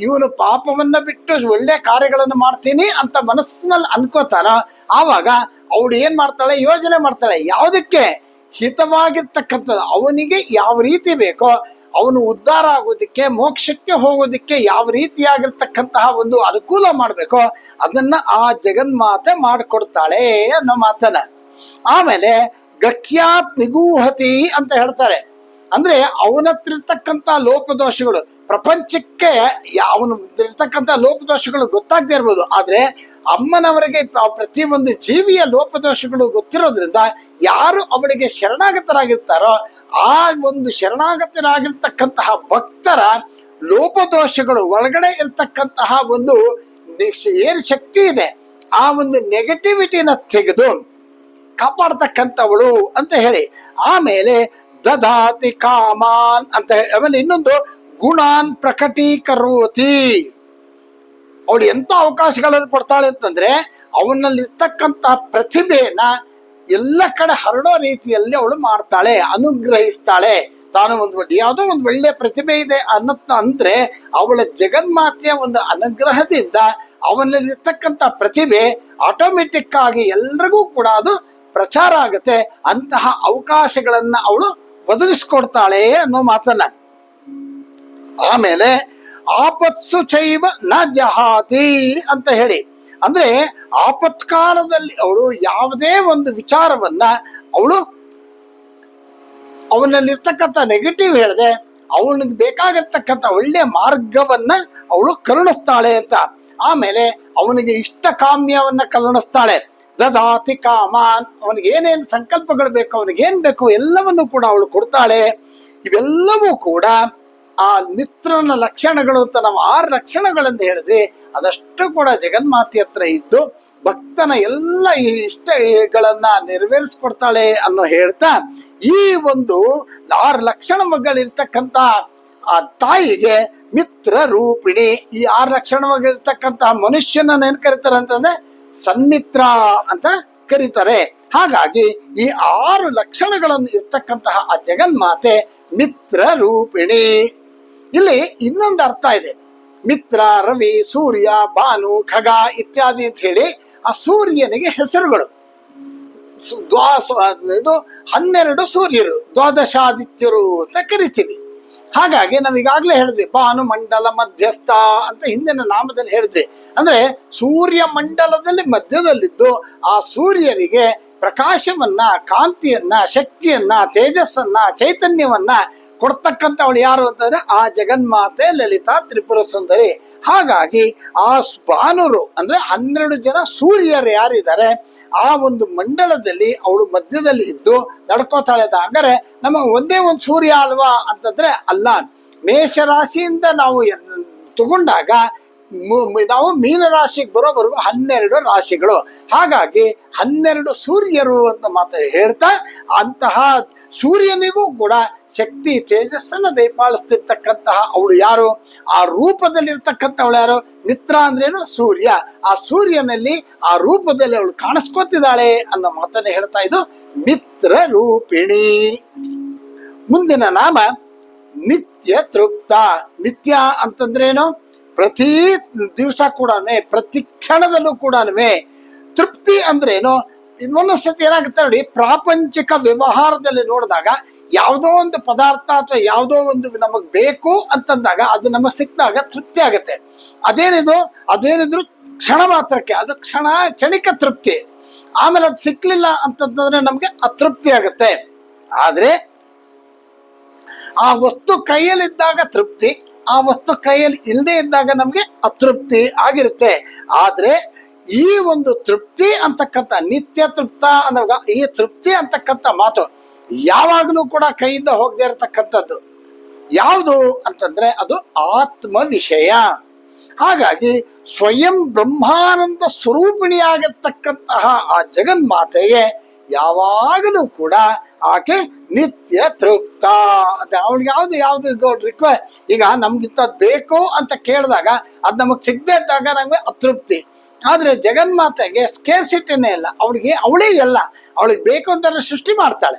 ಇವನು ಪಾಪವನ್ನ ಬಿಟ್ಟು ಒಳ್ಳೆ ಕಾರ್ಯಗಳನ್ನು ಮಾಡ್ತೀನಿ ಅಂತ ಮನಸ್ಸಿನಲ್ಲಿ ಅನ್ಕೋತಾನ, ಆವಾಗ ಅವಳು ಏನ್ ಮಾಡ್ತಾಳೆ, ಯೋಜನೆ ಮಾಡ್ತಾಳೆ. ಯಾವುದಕ್ಕೆ? ಹಿತವಾಗಿರ್ತಕ್ಕಂಥದ್ದು. ಅವನಿಗೆ ಯಾವ ರೀತಿ ಬೇಕೋ ಅವನು ಉದ್ಧಾರ ಆಗೋದಕ್ಕೆ, ಮೋಕ್ಷಕ್ಕೆ ಹೋಗೋದಕ್ಕೆ ಯಾವ ರೀತಿಯಾಗಿರ್ತಕ್ಕಂತಹ ಒಂದು ಅನುಕೂಲ ಮಾಡಬೇಕೋ ಅದನ್ನ ಆ ಜಗನ್ಮಾತೆ ಮಾಡಿಕೊಡ್ತಾಳೆ ಅನ್ನೋ ಮಾತನ್ನ. ಆಮೇಲೆ ಗಖ್ಯಾತ್ ನಿಗೂಹತಿ ಅಂತ ಹೇಳ್ತಾರೆ. ಅಂದ್ರೆ ಅವನತ್ತಿರ್ತಕ್ಕಂಥ ಲೋಪದೋಷಗಳು, ಪ್ರಪಂಚಕ್ಕೆ ಅವನು ಇರ್ತಕ್ಕಂಥ ಲೋಪದೋಷಗಳು ಗೊತ್ತಾಗದೇ ಇರ್ಬೋದು. ಆದ್ರೆ ಅಮ್ಮನವರಿಗೆ ಪ್ರತಿ ಪ್ರತಿಯೊಂದು ಜೀವಿಯ ಲೋಪದೋಷಗಳು ಗೊತ್ತಿರೋದ್ರಿಂದ ಯಾರು ಅವಳಿಗೆ ಶರಣಾಗತರಾಗಿರ್ತಾರೋ ಆ ಒಂದು ಶರಣಾಗತರಾಗಿರ್ತಕ್ಕಂತಹ ಭಕ್ತರ ಲೋಪದೋಷಗಳು ಒಳಗಡೆ ಇರ್ತಕ್ಕಂತಹ ಒಂದು ಏನು ಶಕ್ತಿ ಇದೆ? ಆ ಒಂದು ನೆಗೆಟಿವಿಟಿನ ತೆಗೆದು ಕಾಪಾಡ್ತಕ್ಕಂಥವಳು ಅಂತ ಹೇಳಿ. ಆಮೇಲೆ ದಧಾತಿ ಕಾಮಾನ್ ಅಂತ ಹೇಳಿ. ಆಮೇಲೆ ಇನ್ನೊಂದು ಗುಣಾನ್ ಪ್ರಕಟೀಕರೋತಿ. ಅವಳು ಎಂತ ಅವಕಾಶಗಳನ್ನು ಕೊಡ್ತಾಳೆ ಅಂತಂದ್ರೆ ಅವನಲ್ಲಿರ್ತಕ್ಕಂಥ ಪ್ರತಿಭೆನ ಎಲ್ಲ ಕಡೆ ಹರಡೋ ರೀತಿಯಲ್ಲಿ ಅವಳು ಮಾಡ್ತಾಳೆ, ಅನುಗ್ರಹಿಸ್ತಾಳೆ. ತಾನು ಒಂದು ಯಾವುದೋ ಒಂದು ಒಳ್ಳೆ ಪ್ರತಿಭೆ ಇದೆ ಅನ್ನತ್, ಅಂದ್ರೆ ಅವಳ ಜಗನ್ಮಾತೆಯ ಒಂದು ಅನುಗ್ರಹದಿಂದ ಅವನಲ್ಲಿರ್ತಕ್ಕಂಥ ಪ್ರತಿಭೆ ಆಟೋಮೆಟಿಕ್ ಆಗಿ ಎಲ್ರಿಗೂ ಕೂಡ ಅದು ಪ್ರಚಾರ ಆಗುತ್ತೆ. ಅಂತಹ ಅವಕಾಶಗಳನ್ನ ಅವಳು ಒದಗಿಸ್ಕೊಡ್ತಾಳೆ ಅನ್ನೋ ಮಾತನ್ನ. ಆಮೇಲೆ, ಆಪತ್ಸು ಚೈವ ನ ಜಹಾತಿ ಅಂತ ಹೇಳಿ. ಅಂದ್ರೆ ಆಪತ್ಕಾಲದಲ್ಲಿ ಅವಳು ಯಾವುದೇ ಒಂದು ವಿಚಾರವನ್ನ ಅವಳು ಅವನಲ್ಲಿರ್ತಕ್ಕಂಥ ನೆಗೆಟಿವ್ ಹೇಳದೆ, ಅವನಿಗೆ ಬೇಕಾಗಿರ್ತಕ್ಕಂಥ ಒಳ್ಳೆಯ ಮಾರ್ಗವನ್ನ ಅವಳು ಕರುಣಿಸ್ತಾಳೆ ಅಂತ. ಆಮೇಲೆ ಅವನಿಗೆ ಇಷ್ಟ ಕಾಮ್ಯವನ್ನ ಕರುಣಿಸ್ತಾಳೆ. ದದಾತಿ ಕಾಮಾನ್, ಅವನಿಗೆ ಏನೇನು ಸಂಕಲ್ಪಗಳು ಬೇಕು, ಅವನಿಗೆ ಏನ್ ಬೇಕು ಎಲ್ಲವನ್ನು ಕೂಡ ಅವಳು ಕೊಡ್ತಾಳೆ. ಇವೆಲ್ಲವೂ ಕೂಡ ಆ ಮಿತ್ರನ ಲಕ್ಷಣಗಳು ಅಂತ ನಾವು ಆರು ಲಕ್ಷಣಗಳನ್ನು ಹೇಳಿದ್ವಿ. ಅದಷ್ಟು ಕೂಡ ಜಗನ್ಮಾತೆ ಹತ್ರ ಇದ್ದು ಭಕ್ತನ ಎಲ್ಲ ಇಷ್ಟಗಳನ್ನ ನೆರವೇರಿಸ್ಕೊಡ್ತಾಳೆ ಅನ್ನೋ ಹೇಳ್ತಾ ಈ ಒಂದು ಆರು ಲಕ್ಷಣಗಳಿರ್ತಕ್ಕಂಥ ಆ ತಾಯಿಗೆ ಮಿತ್ರ ರೂಪಿಣಿ ಈ ಆರು ಲಕ್ಷಣವಾಗಿರ್ತಕ್ಕಂತಹ ಮನುಷ್ಯನ ಏನ್ ಕರೀತಾರೆ ಅಂತಂದ್ರೆ ಸನ್ಮಿತ್ರ ಅಂತ ಕರೀತಾರೆ. ಹಾಗಾಗಿ ಈ ಆರು ಲಕ್ಷಣಗಳನ್ನು ಇರ್ತಕ್ಕಂತಹ ಆ ಜಗನ್ಮಾತೆ ಮಿತ್ರ ರೂಪಿಣಿ. ಇಲ್ಲಿ ಇನ್ನೊಂದು ಅರ್ಥ ಇದೆ. ಮಿತ್ರ, ರವಿ, ಸೂರ್ಯ ಬಾನು ಖಗ ಇತ್ಯಾದಿ ಅಂತ ಹೇಳಿ ಆ ಸೂರ್ಯನಿಗೆ ಹೆಸರುಗಳು. ಇದು ಹನ್ನೆರಡು ಸೂರ್ಯರು, ದ್ವಾದಶಾದಿತ್ಯರು ಅಂತ ಕರಿತೀವಿ. ಹಾಗಾಗಿ ನಾವೀಗಾಗಲೇ ಹೇಳಿದ್ವಿ ಬಾನು ಮಂಡಲ ಮಧ್ಯಸ್ಥ ಅಂತ ಹಿಂದಿನ ನಾಮದಲ್ಲಿ ಹೇಳಿದ್ವಿ. ಅಂದ್ರೆ ಸೂರ್ಯ ಮಂಡಲದಲ್ಲಿ ಮಧ್ಯದಲ್ಲಿದ್ದು ಆ ಸೂರ್ಯರಿಗೆ ಪ್ರಕಾಶವನ್ನ, ಕಾಂತಿಯನ್ನ, ಶಕ್ತಿಯನ್ನ, ತೇಜಸ್ಸನ್ನ, ಚೈತನ್ಯವನ್ನ ಕೊಡ್ತಕ್ಕಂಥವಳು ಯಾರು ಅಂತಂದ್ರೆ ಆ ಜಗನ್ಮಾತೆ ಲಲಿತಾ ತ್ರಿಪುರ ಸುಂದರಿ ಹಾಗಾಗಿ ಆ ಭಾನುರು ಅಂದ್ರೆ ಹನ್ನೆರಡು ಜನ ಸೂರ್ಯರು ಯಾರಿದ್ದಾರೆ, ಆ ಒಂದು ಮಂಡಲದಲ್ಲಿ ಅವಳು ಮಧ್ಯದಲ್ಲಿ ಇದ್ದು ನಡ್ಕೋತಾಳೆ ಅಂತ ನಮಗೆ ಒಂದೇ ಒಂದು ಸೂರ್ಯ ಅಲ್ವಾ ಅಂತಂದ್ರೆ ಅಲ್ಲ. ಮೇಷರಾಶಿಯಿಂದ ನಾವು ತಗೊಂಡಾಗ ನಾವು ಮೀನ ಮೀನರಾಶಿಗೆ ಬರೋವರೆಗೂ ಹನ್ನೆರಡು ರಾಶಿಗಳು. ಹಾಗಾಗಿ ಹನ್ನೆರಡು ಸೂರ್ಯರು ಅಂತ ಮಾತ್ರ ಹೇಳ್ತಾ ಅಂತಹ ಸೂರ್ಯನಿಗೂ ಕೂಡ ಶಕ್ತಿ, ತೇಜಸ್ಸನ್ನು ದಯಪಾಲಿಸ್ತಿರ್ತಕ್ಕಂತಹ ಅವಳು ಯಾರು? ಆ ರೂಪದಲ್ಲಿರ್ತಕ್ಕಂಥವಳು ಯಾರು? ಮಿತ್ರ ಅಂದ್ರೇನು ಸೂರ್ಯ. ಆ ಸೂರ್ಯನಲ್ಲಿ ಆ ರೂಪದಲ್ಲಿ ಅವಳು ಕಾಣಿಸ್ಕೊತಿದ್ದಾಳೆ ಅನ್ನೋ ಮಾತನ್ನ ಹೇಳ್ತಾ ಇದ್ದು, ಮಿತ್ರ ರೂಪಿಣಿ. ಮುಂದಿನ ನಾಮ ನಿತ್ಯ ತೃಪ್ತ. ನಿತ್ಯ ಅಂತಂದ್ರೇನು ಪ್ರತಿ ದಿವಸ ಕೂಡ ಪ್ರತಿ ಕ್ಷಣದಲ್ಲೂ ಕೂಡ ತೃಪ್ತಿ ಅಂದ್ರೇನು ಇನ್ನೊಂದು ಸತಿ ಏನಾಗುತ್ತೆ ನೋಡಿ, ಪ್ರಾಪಂಚಿಕ ವ್ಯವಹಾರದಲ್ಲಿ ನೋಡಿದಾಗ ಯಾವುದೋ ಒಂದು ಪದಾರ್ಥ ಅಥವಾ ಯಾವುದೋ ಒಂದು ನಮಗ್ ಬೇಕು ಅಂತಂದಾಗ ಅದು ನಮಗೆ ಸಿಕ್ಕಿದಾಗ ತೃಪ್ತಿ ಆಗುತ್ತೆ. ಅದೇನಿದು? ಅದೇನಿದ್ರು ಕ್ಷಣ ಮಾತ್ರಕ್ಕೆ, ಅದು ಕ್ಷಣ, ಕ್ಷಣಿಕ ತೃಪ್ತಿ. ಆಮೇಲೆ ಅದು ಸಿಕ್ಲಿಲ್ಲ ಅಂತಂದ್ರೆ ನಮ್ಗೆ ಅತೃಪ್ತಿ ಆಗುತ್ತೆ. ಆದ್ರೆ ಆ ವಸ್ತು ಕೈಯಲ್ಲಿದ್ದಾಗ ತೃಪ್ತಿ, ಆ ವಸ್ತು ಕೈಯಲ್ಲಿ ಇಲ್ಲದೆ ಇದ್ದಾಗ ನಮ್ಗೆ ಅತೃಪ್ತಿ ಆಗಿರುತ್ತೆ. ಆದ್ರೆ ಈ ಒಂದು ತೃಪ್ತಿ ಅಂತಕ್ಕಂಥ, ನಿತ್ಯ ತೃಪ್ತ ಅಂದಾಗ ಈ ತೃಪ್ತಿ ಅಂತಕ್ಕಂಥ ಮಾತು ಯಾವಾಗಲೂ ಕೂಡ ಕೈಯಿಂದ ಹೋಗದೆ ಇರತಕ್ಕಂಥದ್ದು. ಯಾವುದು ಅಂತಂದ್ರೆ ಅದು ಆತ್ಮ ವಿಷಯ ಹಾಗಾಗಿ ಸ್ವಯಂ ಬ್ರಹ್ಮಾನಂದ ಸ್ವರೂಪಿಣಿಯಾಗತಕ್ಕಂತಹ ಆ ಜಗನ್ಮಾತೆಗೆ ಯಾವಾಗಲೂ ಕೂಡ ಆಕೆ ನಿತ್ಯ ತೃಪ್ತ. ಅಂತ ಅವಳಿಗೆ ಯಾವ್ದು ಯಾವ್ದು ರಿಕ್ವೈರ್ ಈಗ ನಮ್ಗಿಂತ ಬೇಕು ಅಂತ ಕೇಳಿದಾಗ ಅದ್ ನಮಗ್ ಸಿಗದೆ ಇದ್ದಾಗ ನಮ್ಗೆ ಅತೃಪ್ತಿ. ಆದ್ರೆ ಜಗನ್ಮಾತೆಗೆ ಸ್ಕೇರ್ಸಿಟಿನೇ ಇಲ್ಲ. ಅವಳಿಗೆ, ಅವಳೇ ಎಲ್ಲ. ಅವಳಿಗೆ ಬೇಕು ಅಂತ ಸೃಷ್ಟಿ ಮಾಡ್ತಾಳೆ.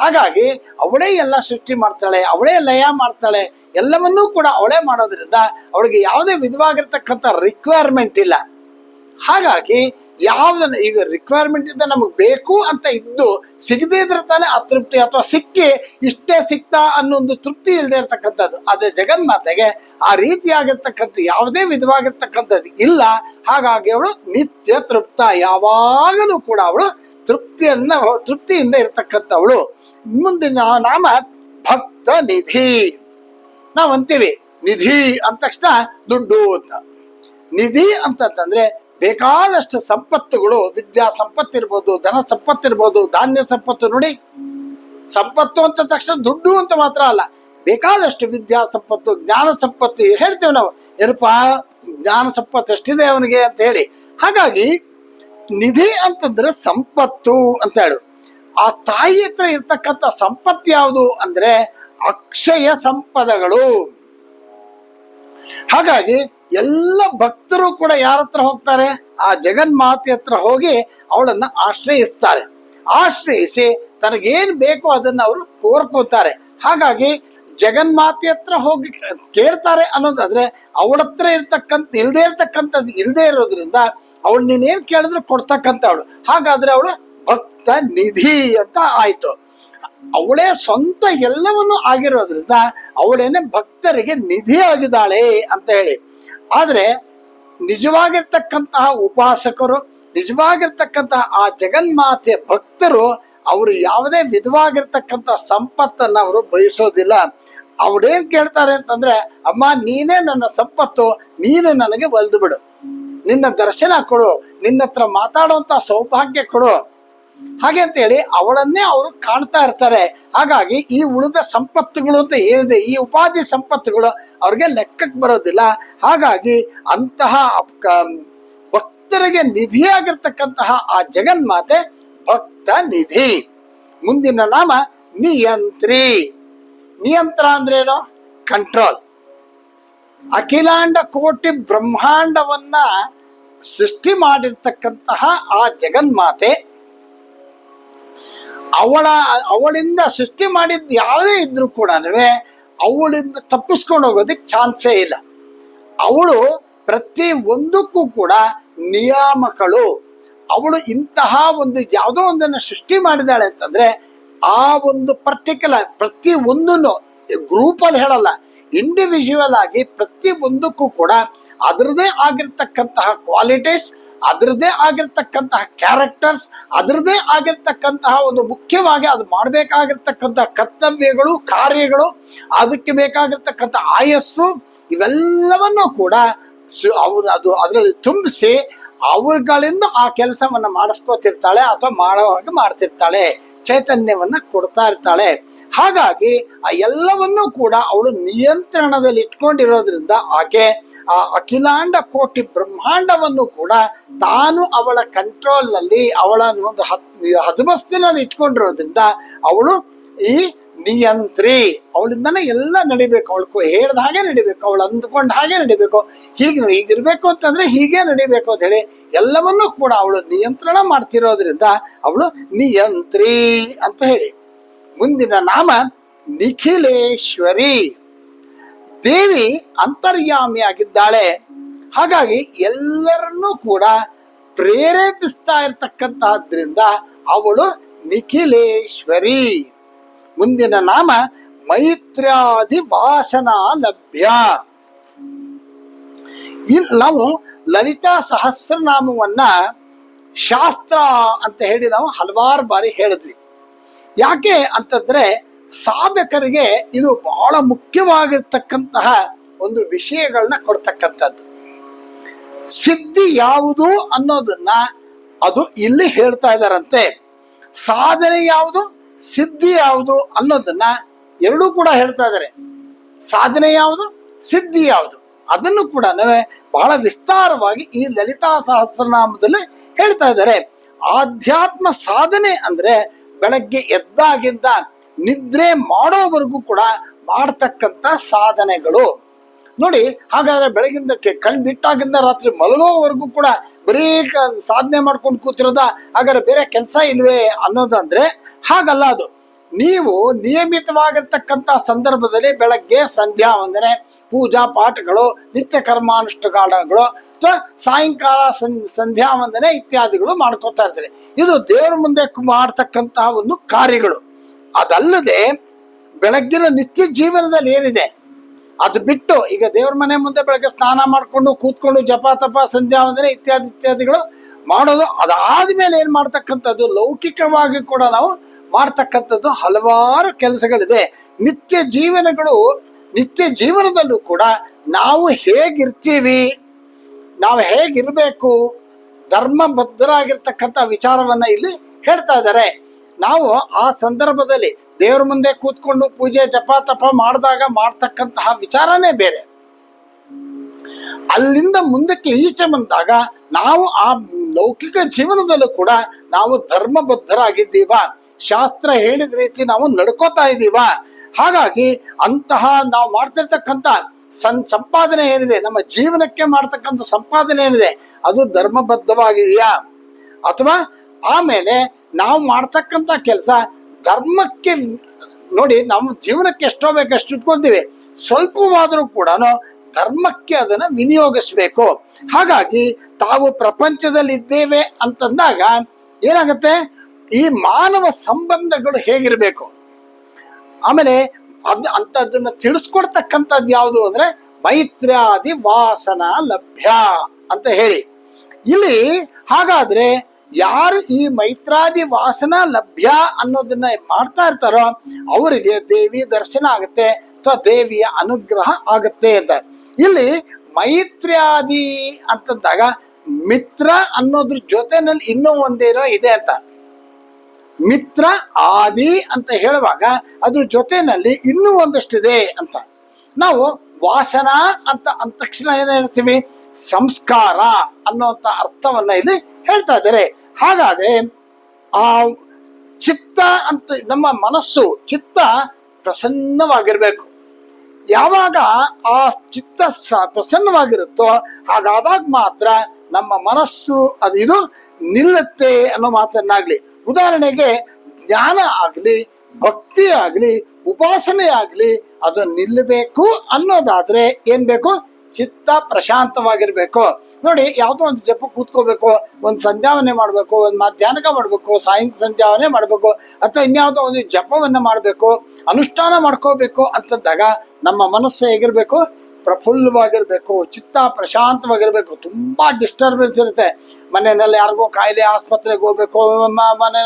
ಹಾಗಾಗಿ ಅವಳೇ ಎಲ್ಲ ಸೃಷ್ಟಿ ಮಾಡ್ತಾಳೆ, ಅವಳೇ ಲಯ ಮಾಡ್ತಾಳೆ, ಎಲ್ಲವನ್ನೂ ಕೂಡ ಅವಳೇ ಮಾಡೋದ್ರಿಂದ ಅವಳಿಗೆ ಯಾವುದೇ ವಿಧವಾಗಿರ್ತಕ್ಕಂಥ ರಿಕ್ವೈರ್ಮೆಂಟ್ ಇಲ್ಲ. ಹಾಗಾಗಿ ಯಾವ್ದನ್ನ, ಈಗ ರಿಕ್ವೈರ್ಮೆಂಟ್ ಇಂದ ನಮಗೆ ಬೇಕು ಅಂತ ಇದ್ದು ಸಿಗದೇ ಇದ್ರೆ ತಾನೇ ಅತೃಪ್ತಿ ಅಥವಾ ಸಿಕ್ಕಿ ಇಷ್ಟೇ ಸಿಕ್ತಾ ಅನ್ನೋ ಒಂದು ತೃಪ್ತಿ ಇಲ್ಲದೆ ಇರ್ತಕ್ಕಂಥದ್ದು. ಆದರೆ ಜಗನ್ಮಾತೆಗೆ ಆ ರೀತಿಯಾಗಿರ್ತಕ್ಕಂಥ ಯಾವುದೇ ವಿಧವಾಗಿರ್ತಕ್ಕಂಥದ್ದು ಇಲ್ಲ. ಹಾಗಾಗಿ ಅವಳು ನಿತ್ಯ ತೃಪ್ತ. ಯಾವಾಗಲೂ ಕೂಡ ಅವಳು ತೃಪ್ತಿಯನ್ನ, ತೃಪ್ತಿಯಿಂದ ಇರ್ತಕ್ಕಂಥವಳು. ಮುಂದಿನ ನಾಮ ಭಕ್ತ ನಿಧಿ. ನಾವು ಅಂತೀವಿ, ನಿಧಿ ಅಂದ ತಕ್ಷಣ ದುಡ್ಡು ಅಂತ. ನಿಧಿ ಅಂತಂದ್ರೆ ಬೇಕಾದಷ್ಟು ಸಂಪತ್ತುಗಳು, ವಿದ್ಯಾ ಸಂಪತ್ತಿರ್ಬೋದು, ಧನ ಸಂಪತ್ತಿರ್ಬೋದು, ಧಾನ್ಯ ಸಂಪತ್ತು ನೋಡಿ. ಸಂಪತ್ತು ಅಂತ ತಕ್ಷಣ ದುಡ್ಡು ಅಂತ ಮಾತ್ರ ಅಲ್ಲ. ಬೇಕಾದಷ್ಟು ವಿದ್ಯಾ ಸಂಪತ್ತು, ಜ್ಞಾನ ಸಂಪತ್ತು ಹೇಳ್ತೇವೆ ನಾವು. ಏನಪ್ಪ? ಜ್ಞಾನ ಸಂಪತ್ತು ಎಷ್ಟಿದೆ ಅವನಿಗೆ ಅಂತ ಹೇಳಿ. ಹಾಗಾಗಿ ನಿಧಿ ಅಂತಂದ್ರೆ ಸಂಪತ್ತು ಅಂತ ಹೇಳು. ಆ ತಾಯಿ ಹತ್ರ ಇರ್ತಕ್ಕಂಥ ಸಂಪತ್ತು ಯಾವುದು ಅಂದ್ರೆ ಅಕ್ಷಯ ಸಂಪದಗಳು. ಹಾಗಾಗಿ ಎಲ್ಲ ಭಕ್ತರು ಕೂಡ ಯಾರ ಹತ್ರ ಹೋಗ್ತಾರೆ? ಆ ಜಗನ್ಮಾತೆ ಹತ್ರ ಹೋಗಿ ಅವಳನ್ನ ಆಶ್ರಯಿಸ್ತಾರೆ. ಆಶ್ರಯಿಸಿ ತನಗೇನ್ ಬೇಕೋ ಅದನ್ನ ಅವರು ಕೋರ್ಕೋತಾರೆ. ಹಾಗಾಗಿ ಜಗನ್ಮಾತೆ ಹತ್ರ ಹೋಗಿ ಕೇಳ್ತಾರೆ ಅನ್ನೋದಾದ್ರೆ ಅವಳ ಹತ್ರ ಇರ್ತಕ್ಕಂಥ, ಇಲ್ದೆ ಇರ್ತಕ್ಕಂಥದ್ದು ಇಲ್ದೆ ಇರೋದ್ರಿಂದ ಅವಳು ನೀನೇನ್ ಕೇಳಿದ್ರೆ ಕೊಡ್ತಕ್ಕಂಥವಳು ಹಾಗಾದ್ರೆ ಅವಳು ಭಕ್ತ ನಿಧಿ ಅಂತ ಆಯ್ತು. ಅವಳೇ ಸ್ವಂತ ಎಲ್ಲವನ್ನು ಆಗಿರೋದ್ರಿಂದ ಅವಳೇನೆ ಭಕ್ತರಿಗೆ ನಿಧಿ ಆಗಿದ್ದಾಳೆ ಅಂತ ಹೇಳಿ. ಆದ್ರೆ ನಿಜವಾಗಿರ್ತಕ್ಕಂತಹ ಉಪಾಸಕರು, ನಿಜವಾಗಿರ್ತಕ್ಕಂತಹ ಆ ಜಗನ್ಮಾತೆ ಭಕ್ತರು, ಅವರು ಯಾವುದೇ ವಿಧವಾಗಿರ್ತಕ್ಕಂಥ ಸಂಪತ್ತನ್ನ ಅವರು ಬಯಸೋದಿಲ್ಲ. ಅವ್ರೇನ್ ಕೇಳ್ತಾರೆ ಅಂತಂದ್ರೆ, ಅಮ್ಮ, ನೀನೇ ನನ್ನ ಸಂಪತ್ತು, ನೀನು ನನಗೆ ಒಲ್ದು ಬಿಡು. ನಿನ್ನ ದರ್ಶನ ಕೊಡು, ನಿನ್ನ ಹತ್ರ ಮಾತಾಡುವಂತ ಸೌಭಾಗ್ಯ ಕೊಡು. ಹಾಗೆ ಅಂತ ಹೇಳಿ ಅವಳನ್ನೇ ಅವರು ಕಾಣ್ತಾ ಇರ್ತಾರೆ. ಹಾಗಾಗಿ ಈ ಉಳಿದ ಸಂಪತ್ತುಗಳು ಅಂತ ಏನಿದೆ, ಈ ಉಪಾಧಿ ಸಂಪತ್ತುಗಳು ಅವ್ರಿಗೆ ಲೆಕ್ಕಕ್ಕೆ ಬರೋದಿಲ್ಲ. ಹಾಗಾಗಿ ಅಂತಹ ಭಕ್ತರಿಗೆ ನಿಧಿಯಾಗಿರ್ತಕ್ಕಂತಹ ಆ ಜಗನ್ಮಾತೆ ಭಕ್ತ ನಿಧಿ. ಮುಂದಿನ ನಾಮ ನಿಯಂತ್ರಿ. ನಿಯಂತ್ರ ಅಂದ್ರೇನು ಕಂಟ್ರೋಲ್ ಅಖಿಲಾಂಡ ಕೋಟಿ ಬ್ರಹ್ಮಾಂಡವನ್ನ ಸೃಷ್ಟಿ ಮಾಡಿರ್ತಕ್ಕಂತಹ ಆ ಜಗನ್ಮಾತೆ ಅವಳ, ಅವಳಿಂದ ಸೃಷ್ಟಿ ಮಾಡಿದ್ದು ಯಾವುದೇ ಇದ್ರೂ ಕೂಡ ಅವಳಿಂದ ತಪ್ಪಿಸ್ಕೊಂಡು ಹೋಗೋದಕ್ಕೆ ಚಾನ್ಸೇ ಇಲ್ಲ. ಅವಳು ಪ್ರತಿ ಒಂದಕ್ಕೂ ಕೂಡ ನಿಯಾಮಕಳು. ಅವಳು ಇಂತಹ ಒಂದು ಯಾವುದೋ ಒಂದನ್ನು ಸೃಷ್ಟಿ ಮಾಡಿದಾಳೆ ಅಂತಂದ್ರೆ ಆ ಒಂದು ಪರ್ಟಿಕ್ಯುಲರ್ ಪ್ರತಿ ಒಂದನ್ನು ಗ್ರೂಪ್ ಅಲ್ಲಿ ಹೇಳಲ್ಲ ಇಂಡಿವಿಜುವಲ್ ಆಗಿ ಪ್ರತಿ ಒಂದಕ್ಕೂ ಕೂಡ ಅದರದೇ ಆಗಿರ್ತಕ್ಕಂತಹ ಕ್ವಾಲಿಟೀಸ್ ಅದರದೇ ಆಗಿರ್ತಕ್ಕಂತಹ ಕ್ಯಾರೆಕ್ಟರ್ಸ್ ಅದರದೇ ಆಗಿರ್ತಕ್ಕಂತಹ ಒಂದು ಮುಖ್ಯವಾಗಿ ಅದು ಮಾಡಬೇಕಾಗಿರ್ತಕ್ಕಂತಹ ಕರ್ತವ್ಯಗಳು, ಕಾರ್ಯಗಳು, ಅದಕ್ಕೆ ಬೇಕಾಗಿರ್ತಕ್ಕಂಥ ಆಯಸ್ಸು, ಇವೆಲ್ಲವನ್ನೂ ಕೂಡ ಅವರು ಅದು ಅದರಲ್ಲಿ ತುಂಬಿಸಿ ಅವ್ರಗಳಿಂದ ಆ ಕೆಲಸವನ್ನ ಮಾಡಿಸ್ಕೋತಿರ್ತಾಳೆ ಅಥವಾ ಮಾಡೋ ಹಾಗೆ ಮಾಡ್ತಿರ್ತಾಳೆ, ಚೈತನ್ಯವನ್ನ ಕೊಡ್ತಾ ಇರ್ತಾಳೆ. ಹಾಗಾಗಿ ಆ ಎಲ್ಲವನ್ನೂ ಕೂಡ ಅವಳು ನಿಯಂತ್ರಣದಲ್ಲಿ ಇಟ್ಕೊಂಡಿರೋದ್ರಿಂದ ಆಕೆ ಆ ಅಖಿಲಾಂಡ ಕೋಟಿ ಬ್ರಹ್ಮಾಂಡವನ್ನು ಕೂಡ ತಾನು ಅವಳ ಕಂಟ್ರೋಲ್ನಲ್ಲಿ ಅವಳ ಒಂದು ಹತ್ ಹದಬಸ್ತಿನಲ್ಲಿ ಇಟ್ಕೊಂಡಿರೋದ್ರಿಂದ ಅವಳು ಈ ನಿಯಂತ್ರಿ. ಅವಳಿಂದನೇ ಎಲ್ಲ ನಡಿಬೇಕು. ಅವಳು ಹೇಳ್ದ ಹಾಗೆ ನಡಿಬೇಕು. ಅವಳು ಅಂದ್ಕೊಂಡ ಹಾಗೆ ನಡಿಬೇಕು. ಹೀಗೆ ಹೀಗಿರ್ಬೇಕು ಅಂತಂದ್ರೆ ಹೀಗೆ ನಡಿಬೇಕು ಅಂತ ಹೇಳಿ ಎಲ್ಲವನ್ನೂ ಕೂಡ ಅವಳು ನಿಯಂತ್ರಣ ಮಾಡ್ತಿರೋದ್ರಿಂದ ಅವಳು ನಿಯಂತ್ರಿ ಅಂತ ಹೇಳಿ. ಮುಂದಿನ ನಾಮ ನಿಖಿಲೇಶ್ವರಿ. ದೇವಿ ಅಂತರ್ಯಾಮಿ ಆಗಿದ್ದಾಳೆ. ಹಾಗಾಗಿ ಎಲ್ಲರನ್ನೂ ಕೂಡ ಪ್ರೇರೇಪಿಸ್ತಾ ಇರ್ತಕ್ಕಂತಹದ್ರಿಂದ ಅವಳು ನಿಖಿಲೇಶ್ವರಿ. ಮುಂದಿನ ನಾಮ ಮೈತ್ರ್ಯಾದಿ ವಾಸನ ಲಭ್ಯ. ನಾವು ಲಲಿತಾ ಸಹಸ್ರನಾಮವನ್ನ ಶಾಸ್ತ್ರ ಅಂತ ಹೇಳಿ ನಾವು ಹಲವಾರು ಬಾರಿ ಹೇಳಿದ್ವಿ. ಯಾಕೆ ಅಂತಂದ್ರೆ ಸಾಧಕರಿಗೆ ಇದು ಬಹಳ ಮುಖ್ಯವಾಗಿರ್ತಕ್ಕಂತಹ ಒಂದು ವಿಷಯಗಳನ್ನ ಕೊಡ್ತಕ್ಕಂಥದ್ದು. ಸಿದ್ಧಿ ಯಾವುದು ಅನ್ನೋದನ್ನ ಅದು ಇಲ್ಲಿ ಹೇಳ್ತಾ ಇದ್ದಾರಂತೆ ಸಾಧನೆ ಯಾವುದು? ಸಿದ್ಧಿ ಯಾವುದು ಅನ್ನೋದನ್ನ ಎರಡೂ ಕೂಡ ಹೇಳ್ತಾ ಇದ್ದಾರೆ ಸಾಧನೆ ಯಾವುದು? ಸಿದ್ಧಿ ಯಾವುದು? ಅದನ್ನು ಕೂಡ ಬಹಳ ವಿಸ್ತಾರವಾಗಿ ಈ ಲಲಿತಾ ಸಹಸ್ರನಾಮದಲ್ಲಿ ಹೇಳ್ತಾ ಇದ್ದಾರೆ ಆಧ್ಯಾತ್ಮ ಸಾಧನೆ ಅಂದ್ರೆ ಬೆಳಗ್ಗೆ ಎದ್ದಾಗಿಂದ ನಿದ್ರೆ ಮಾಡೋವರೆಗೂ ಕೂಡ ಮಾಡ್ತಕ್ಕಂಥ ಸಾಧನೆಗಳು. ನೋಡಿ, ಹಾಗಾದ್ರೆ ಬೆಳಗಿಂದ ಕೆ- ಕಣ್ ಬಿಟ್ಟಾಗಿಂದ ರಾತ್ರಿ ಮಲಗೋವರೆಗೂ ಕೂಡ ಬರೀ ಸಾಧನೆ ಮಾಡ್ಕೊಂಡು ಕೂತಿರೋದ? ಹಾಗಾದ್ರೆ ಬೇರೆ ಕೆಲಸ ಇಲ್ವೇ ಅನ್ನೋದಂದ್ರೆ ಹಾಗಲ್ಲ ಅದು. ನೀವು ನಿಯಮಿತವಾಗಿರ್ತಕ್ಕಂಥ ಸಂದರ್ಭದಲ್ಲಿ ಬೆಳಗ್ಗೆ, ಸಂಧ್ಯಾ ವಂದನೆ, ಪೂಜಾ ಪಾಠಗಳು, ನಿತ್ಯ ಕರ್ಮಾನುಷ್ಠಾನಗಳು ಅಥವಾ ಸಾಯಂಕಾಲ ಸಂ- ಸಂಧ್ಯಾ ವಂದನೆ ಇತ್ಯಾದಿಗಳು ಮಾಡ್ಕೋತಾ ಇರ್ತಾರೆ. ಇದು ದೇವರ ಮುಂದೆ ಮಾಡ್ತಕ್ಕಂತಹ ಒಂದು ಕಾರ್ಯಗಳು. ಅದಲ್ಲದೆ ಬೆಳಗ್ಗಿನ ನಿತ್ಯ ಜೀವನದಲ್ಲಿ ಏನಿದೆ? ಅದು ಬಿಟ್ಟು ಈಗ ದೇವ್ರ ಮನೆ ಮುಂದೆ ಬೆಳಗ್ಗೆ ಸ್ನಾನ ಮಾಡಿಕೊಂಡು ಕೂತ್ಕೊಂಡು ಜಪ ತಪ, ಸಂಧ್ಯಾ ವಂದನೆ ಇತ್ಯಾದಿ ಇತ್ಯಾದಿಗಳು ಮಾಡೋದು ಅದಾದ್ಮೇಲೆ ಏನ್ ಮಾಡ್ತಕ್ಕಂಥದ್ದು? ಲೌಕಿಕವಾಗಿ ಕೂಡ ನಾವು ಮಾಡ್ತಕ್ಕಂಥದ್ದು ಹಲವಾರು ಕೆಲಸಗಳಿದೆ. ನಿತ್ಯ ಜೀವನಗಳು, ನಿತ್ಯ ಜೀವನದಲ್ಲೂ ಕೂಡ ನಾವು ಹೇಗಿರ್ತೀವಿ, ನಾವು ಹೇಗಿರ್ಬೇಕು, ಧರ್ಮಬದ್ಧರಾಗಿರ್ತಕ್ಕಂಥ ವಿಚಾರವನ್ನ ಇಲ್ಲಿ ಹೇಳ್ತಾ ಇದ್ದಾರೆ. ನಾವು ಆ ಸಂದರ್ಭದಲ್ಲಿ ದೇವ್ರ ಮುಂದೆ ಕೂತ್ಕೊಂಡು ಪೂಜೆ ಜಪ ತಪ ಮಾಡಿದಾಗ ಮಾಡ್ತಕ್ಕಂತಹ ವಿಚಾರನೇ ಬೇರೆ. ಅಲ್ಲಿಂದ ಮುಂದಕ್ಕೆ ಈಚೆ ಬಂದಾಗ ನಾವು ಆ ಲೌಕಿಕ ಜೀವನದಲ್ಲೂ ಕೂಡ ನಾವು ಧರ್ಮಬದ್ಧರಾಗಿದ್ದೀವ. ಶಾಸ್ತ್ರ ಹೇಳಿದ ರೀತಿ ನಾವು ನಡ್ಕೋತಾ ಇದ್ದೀವ. ಹಾಗಾಗಿ ಅಂತಹ ನಾವು ಮಾಡ್ತಿರ್ತಕ್ಕಂಥ ಸನ್ ಸಂಪಾದನೆ ಏನಿದೆ, ನಮ್ಮ ಜೀವನಕ್ಕೆ ಮಾಡ್ತಕ್ಕಂಥ ಸಂಪಾದನೆ ಏನಿದೆ, ಅದು ಧರ್ಮಬದ್ಧವಾಗಿದೆಯಾ? ಅಥವಾ ಆಮೇಲೆ ನಾವು ಮಾಡ್ತಕ್ಕಂಥ ಕೆಲಸ ಧರ್ಮಕ್ಕೆ ನೋಡಿ ನಮ್ಮ ಜೀವನಕ್ಕೆ ಎಷ್ಟೋ ಬೇಕು ಅಷ್ಟು ಇಟ್ಕೊಳ್ತೀವಿ. ಸ್ವಲ್ಪವಾದರೂ ಕೂಡ ಧರ್ಮಕ್ಕೆ ಅದನ್ನ ವಿನಿಯೋಗಿಸ್ಬೇಕು. ಹಾಗಾಗಿ ತಾವು ಪ್ರಪಂಚದಲ್ಲಿ ಇದ್ದೇವೆ ಅಂತಂದಾಗ ಏನಾಗುತ್ತೆ? ಈ ಮಾನವ ಸಂಬಂಧಗಳು ಹೇಗಿರ್ಬೇಕು? ಆಮೇಲೆ ಅದ್ ಅಂತದನ್ನ ತಿಳಿಸ್ಕೊಡ್ತಕ್ಕಂಥದ್ದು ಯಾವುದು ಅಂದ್ರೆ ಮೈತ್ರಾದಿ ವಾಸನ ಲಭ್ಯ ಅಂತ ಹೇಳಿ. ಇಲ್ಲಿ ಹಾಗಾದ್ರೆ ಯಾರು ಈ ಮೈತ್ರಾದಿ ವಾಸನ ಲಭ್ಯ ಅನ್ನೋದನ್ನ ಮಾಡ್ತಾ ಇರ್ತಾರೋ ಅವರಿಗೆ ದೇವಿ ದರ್ಶನ ಆಗುತ್ತೆ, ಅಥವಾ ದೇವಿಯ ಅನುಗ್ರಹ ಆಗುತ್ತೆ ಅಂತ. ಇಲ್ಲಿ ಮೈತ್ರ್ಯಾದಿ ಅಂತಂದಾಗ ಮಿತ್ರ ಅನ್ನೋದ್ರ ಜೊತೆನಲ್ಲಿ ಇನ್ನೂ ಒಂದೇನೋ ಇದೆ ಅಂತ. ಮಿತ್ರ ಆದಿ ಅಂತ ಹೇಳುವಾಗ ಅದ್ರ ಜೊತೆನಲ್ಲಿ ಇನ್ನೂ ಒಂದಷ್ಟಿದೆ ಅಂತ. ನಾವು ವಾಸನ ಅಂತ ಅಂದ ತಕ್ಷಣ ಏನ್ ಹೇಳ್ತೀವಿ? ಸಂಸ್ಕಾರ ಅನ್ನುವಂಥ ಅರ್ಥವನ್ನ ಇಲ್ಲಿ ಹೇಳ್ತಾ ಇದ್ದಾರೆ. ಹಾಗಾದ್ರೆ ಆ ಚಿತ್ತ ಅಂತ ನಮ್ಮ ಮನಸ್ಸು ಚಿತ್ತ ಪ್ರಸನ್ನವಾಗಿರ್ಬೇಕು. ಯಾವಾಗ ಆ ಚಿತ್ತ ಪ್ರಸನ್ನವಾಗಿರುತ್ತೋ ಹಾಗಾದಾಗ ಮಾತ್ರ ನಮ್ಮ ಮನಸ್ಸು ಅದು ಇದು ನಿಲ್ಲುತ್ತೆ ಅನ್ನೋ ಮಾತನ್ನಾಗ್ಲಿ. ಉದಾಹರಣೆಗೆ ಜ್ಞಾನ ಆಗ್ಲಿ, ಭಕ್ತಿ ಆಗ್ಲಿ, ಉಪಾಸನೆ ಆಗ್ಲಿ, ಅದು ನಿಲ್ಲಬೇಕು ಅನ್ನೋದಾದ್ರೆ ಏನ್ ಬೇಕು? ಚಿತ್ತ ಪ್ರಶಾಂತವಾಗಿರ್ಬೇಕು. ನೋಡಿ, ಯಾವುದೋ ಒಂದು ಜಪ ಕೂತ್ಕೋಬೇಕು, ಒಂದು ಸಂಧ್ಯಾವನೆ ಮಾಡಬೇಕು, ಒಂದು ಮಧ್ಯಾಹ್ನಕ ಮಾಡಬೇಕು, ಸಾಯಂಕ ಸಂಧ್ಯಾವನೆ ಮಾಡಬೇಕು, ಅಥವಾ ಇನ್ಯಾವುದೋ ಒಂದು ಜಪವನ್ನ ಮಾಡಬೇಕು, ಅನುಷ್ಠಾನ ಮಾಡ್ಕೋಬೇಕು ಅಂತಂದಾಗ ನಮ್ಮ ಮನಸ್ಸು ಹೇಗಿರ್ಬೇಕು? ಪ್ರಫುಲ್ಲವಾಗಿರ್ಬೇಕು, ಚಿತ್ತ ಪ್ರಶಾಂತವಾಗಿರಬೇಕು, ತುಂಬ ಡಿಸ್ಟರ್ಬೆನ್ಸ್ ಇರುತ್ತೆ. ಮನೆಯಲ್ಲಿ ಯಾರಿಗೋ ಕಾಯಿಲೆ, ಆಸ್ಪತ್ರೆಗೆ ಹೋಗ್ಬೇಕು ಮನೆ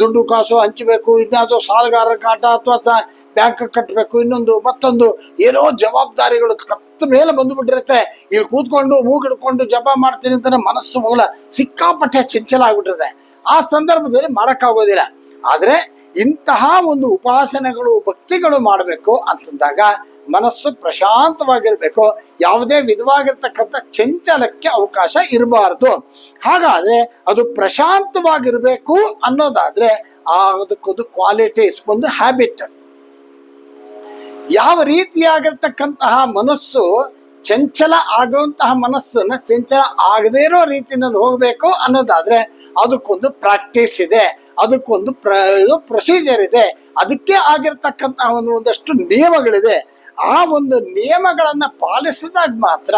ದುಡ್ಡು ಕಾಸು ಹಂಚಬೇಕು, ಇದ್ಯಾವುದೋ ಸಾಲಗಾರರ ಕಾಟ ಅಥವಾ ಬ್ಯಾಂಕ್ ಕಟ್ಟಬೇಕು ಇನ್ನೊಂದು, ಮತ್ತೊಂದು, ಏನೋ ಜವಾಬ್ದಾರಿಗಳು ಕತ್ತ ಮೇಲೆ ಬಂದುಬಿಟ್ಟಿರುತ್ತೆ. ಇಲ್ಲಿ ಕೂತ್ಕೊಂಡು ಮೂಗಿಡ್ಕೊಂಡು ಜಪ ಮಾಡ್ತೀನಿ ಅಂತಾನೆ ಮನಸ್ಸು ಮೊಗಲ ಸಿಕ್ಕಾಪಟ್ಟೆ ಚಂಚಲ ಆಗ್ಬಿಟ್ಟಿರುತ್ತೆ. ಆ ಸಂದರ್ಭದಲ್ಲಿ ಮಾಡೋಕ್ಕಾಗೋದಿಲ್ಲ. ಆದರೆ ಇಂತಹ ಒಂದು ಉಪಾಸನೆಗಳು, ಭಕ್ತಿಗಳು ಮಾಡಬೇಕು ಅಂತಂದಾಗ ಮನಸ್ಸು ಪ್ರಶಾಂತವಾಗಿರ್ಬೇಕು, ಯಾವುದೇ ವಿಧವಾಗಿರ್ತಕ್ಕಂಥ ಚಂಚಲಕ್ಕೆ ಅವಕಾಶ ಇರಬಾರದು. ಹಾಗಾದ್ರೆ ಅದು ಪ್ರಶಾಂತವಾಗಿರ್ಬೇಕು ಅನ್ನೋದಾದ್ರೆ ಅದಕ್ಕೊಂದು ಕ್ವಾಲಿಟೀಸ್ ಒಂದು ಹ್ಯಾಬಿಟ್ ಯಾವ ರೀತಿಯಾಗಿರ್ತಕ್ಕಂತಹ ಮನಸ್ಸು ಚಂಚಲ ಆಗುವಂತಹ ಮನಸ್ಸನ್ನ ಚಂಚಲ ಆಗದೇ ಇರೋ ರೀತಿಯಲ್ಲಿ ಹೋಗ್ಬೇಕು ಅನ್ನೋದಾದ್ರೆ ಅದಕ್ಕೊಂದು ಪ್ರಾಕ್ಟೀಸ್ ಇದೆ. ಅದಕ್ಕೊಂದು ಪ್ರ ಪ್ರೊಸೀಜರ್ ಇದೆ. ಅದಕ್ಕೆ ಆಗಿರ್ತಕ್ಕಂತಹ ಒಂದು ಒಂದಷ್ಟು ನಿಯಮಗಳಿದೆ. ಆ ಒಂದು ನಿಯಮಗಳನ್ನ ಪಾಲಿಸಿದಾಗ ಮಾತ್ರ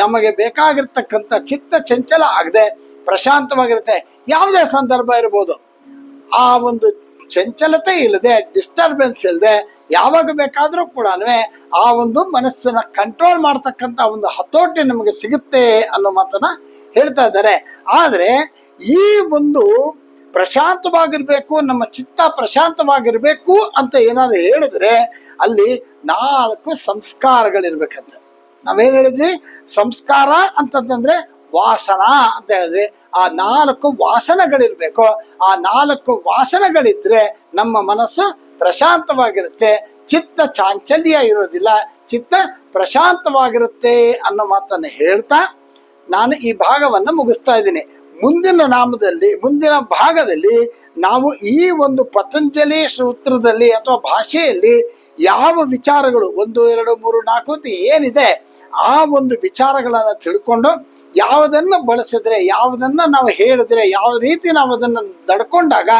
ನಮಗೆ ಬೇಕಾಗಿರ್ತಕ್ಕಂಥ ಚಿತ್ತ ಚಂಚಲ ಆಗದೆ ಪ್ರಶಾಂತವಾಗಿರುತ್ತೆ. ಯಾವುದೇ ಸಂದರ್ಭ ಇರ್ಬೋದು. ಆ ಒಂದು ಚಂಚಲತೆ ಇಲ್ಲದೆ ಡಿಸ್ಟರ್ಬೆನ್ಸ್ ಇಲ್ಲದೆ ಯಾವಾಗ ಬೇಕಾದರೂ ಕೂಡ ಆ ಒಂದು ಮನಸ್ಸನ್ನ ಕಂಟ್ರೋಲ್ ಮಾಡ್ತಕ್ಕಂಥ ಒಂದು ಹತೋಟಿ ನಮಗೆ ಸಿಗುತ್ತೆ ಅನ್ನೋ ಮಾತನ್ನ ಹೇಳ್ತಾ ಇದ್ದಾರೆ. ಆದರೆ ಈ ಒಂದು ಪ್ರಶಾಂತವಾಗಿರ್ಬೇಕು, ನಮ್ಮ ಚಿತ್ತ ಪ್ರಶಾಂತವಾಗಿರ್ಬೇಕು ಅಂತ ಏನಾದ್ರು ಹೇಳಿದ್ರೆ ಅಲ್ಲಿ ನಾಲ್ಕು ಸಂಸ್ಕಾರಗಳಿರ್ಬೇಕಂತ. ನಾವೇನು ಹೇಳಿದ್ವಿ? ಸಂಸ್ಕಾರ ಅಂತಂದ್ರೆ ವಾಸನ ಅಂತ ಹೇಳಿದ್ವಿ. ಆ ನಾಲ್ಕು ವಾಸನಗಳಿರ್ಬೇಕು. ಆ ನಾಲ್ಕು ವಾಸನಗಳಿದ್ರೆ ನಮ್ಮ ಮನಸ್ಸು ಪ್ರಶಾಂತವಾಗಿರುತ್ತೆ. ಚಿತ್ತ ಚಾಂಚಲ್ಯ ಇರೋದಿಲ್ಲ. ಚಿತ್ತ ಪ್ರಶಾಂತವಾಗಿರುತ್ತೆ ಅನ್ನೋ ಮಾತನ್ನು ಹೇಳ್ತಾ ನಾನು ಈ ಭಾಗವನ್ನ ಮುಗಿಸ್ತಾ ಇದ್ದೀನಿ. ಮುಂದಿನ ನಾಮದಲ್ಲಿ, ಮುಂದಿನ ಭಾಗದಲ್ಲಿ ನಾವು ಈ ಒಂದು ಪತಂಜಲಿ ಸೂತ್ರದಲ್ಲಿ ಅಥವಾ ಭಾಷೆಯಲ್ಲಿ ಯಾವ ವಿಚಾರಗಳು ಒಂದು, ಎರಡು, ಮೂರು, ನಾಲ್ಕು ಅಂತ ಏನಿದೆ, ಆ ಒಂದು ವಿಚಾರಗಳನ್ನು ತಿಳ್ಕೊಂಡು ಯಾವುದನ್ನು ಬಳಸಿದ್ರೆ, ಯಾವುದನ್ನು ನಾವು ಹೇಳಿದ್ರೆ, ಯಾವ ರೀತಿ ನಾವು ಅದನ್ನ ದಡ್ಕೊಂಡಾಗ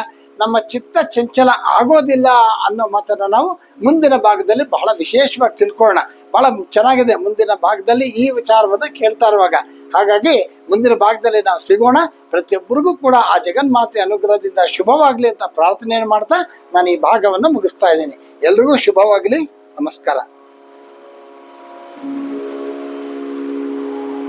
ನಮ್ಮ ಚಿತ್ತ ಚಂಚಲ ಆಗೋದಿಲ್ಲ ಅನ್ನೋ ಮಾತನ್ನ ನಾವು ಮುಂದಿನ ಭಾಗದಲ್ಲಿ ಬಹಳ ವಿಶೇಷವಾಗಿ ತಿಳ್ಕೊಳ್ಳೋಣ. ಬಹಳ ಚೆನ್ನಾಗಿದೆ ಮುಂದಿನ ಭಾಗದಲ್ಲಿ ಈ ವಿಚಾರವನ್ನ ಕೇಳ್ತಾ ಇರುವಾಗ. ಹಾಗಾಗಿ ಮುಂದಿನ ಭಾಗದಲ್ಲಿ ನಾವು ಸಿಗೋಣ. ಪ್ರತಿಯೊಬ್ಬರಿಗೂ ಕೂಡ ಆ ಜಗನ್ಮಾತೆ ಅನುಗ್ರಹದಿಂದ ಶುಭವಾಗಲಿ ಅಂತ ಪ್ರಾರ್ಥನೆಯನ್ನು ಮಾಡ್ತಾ ನಾನು ಈ ಭಾಗವನ್ನು ಮುಗಿಸ್ತಾ ಇದ್ದೀನಿ. ಎಲ್ರಿಗೂ ಶುಭವಾಗಲಿ. ನಮಸ್ಕಾರ.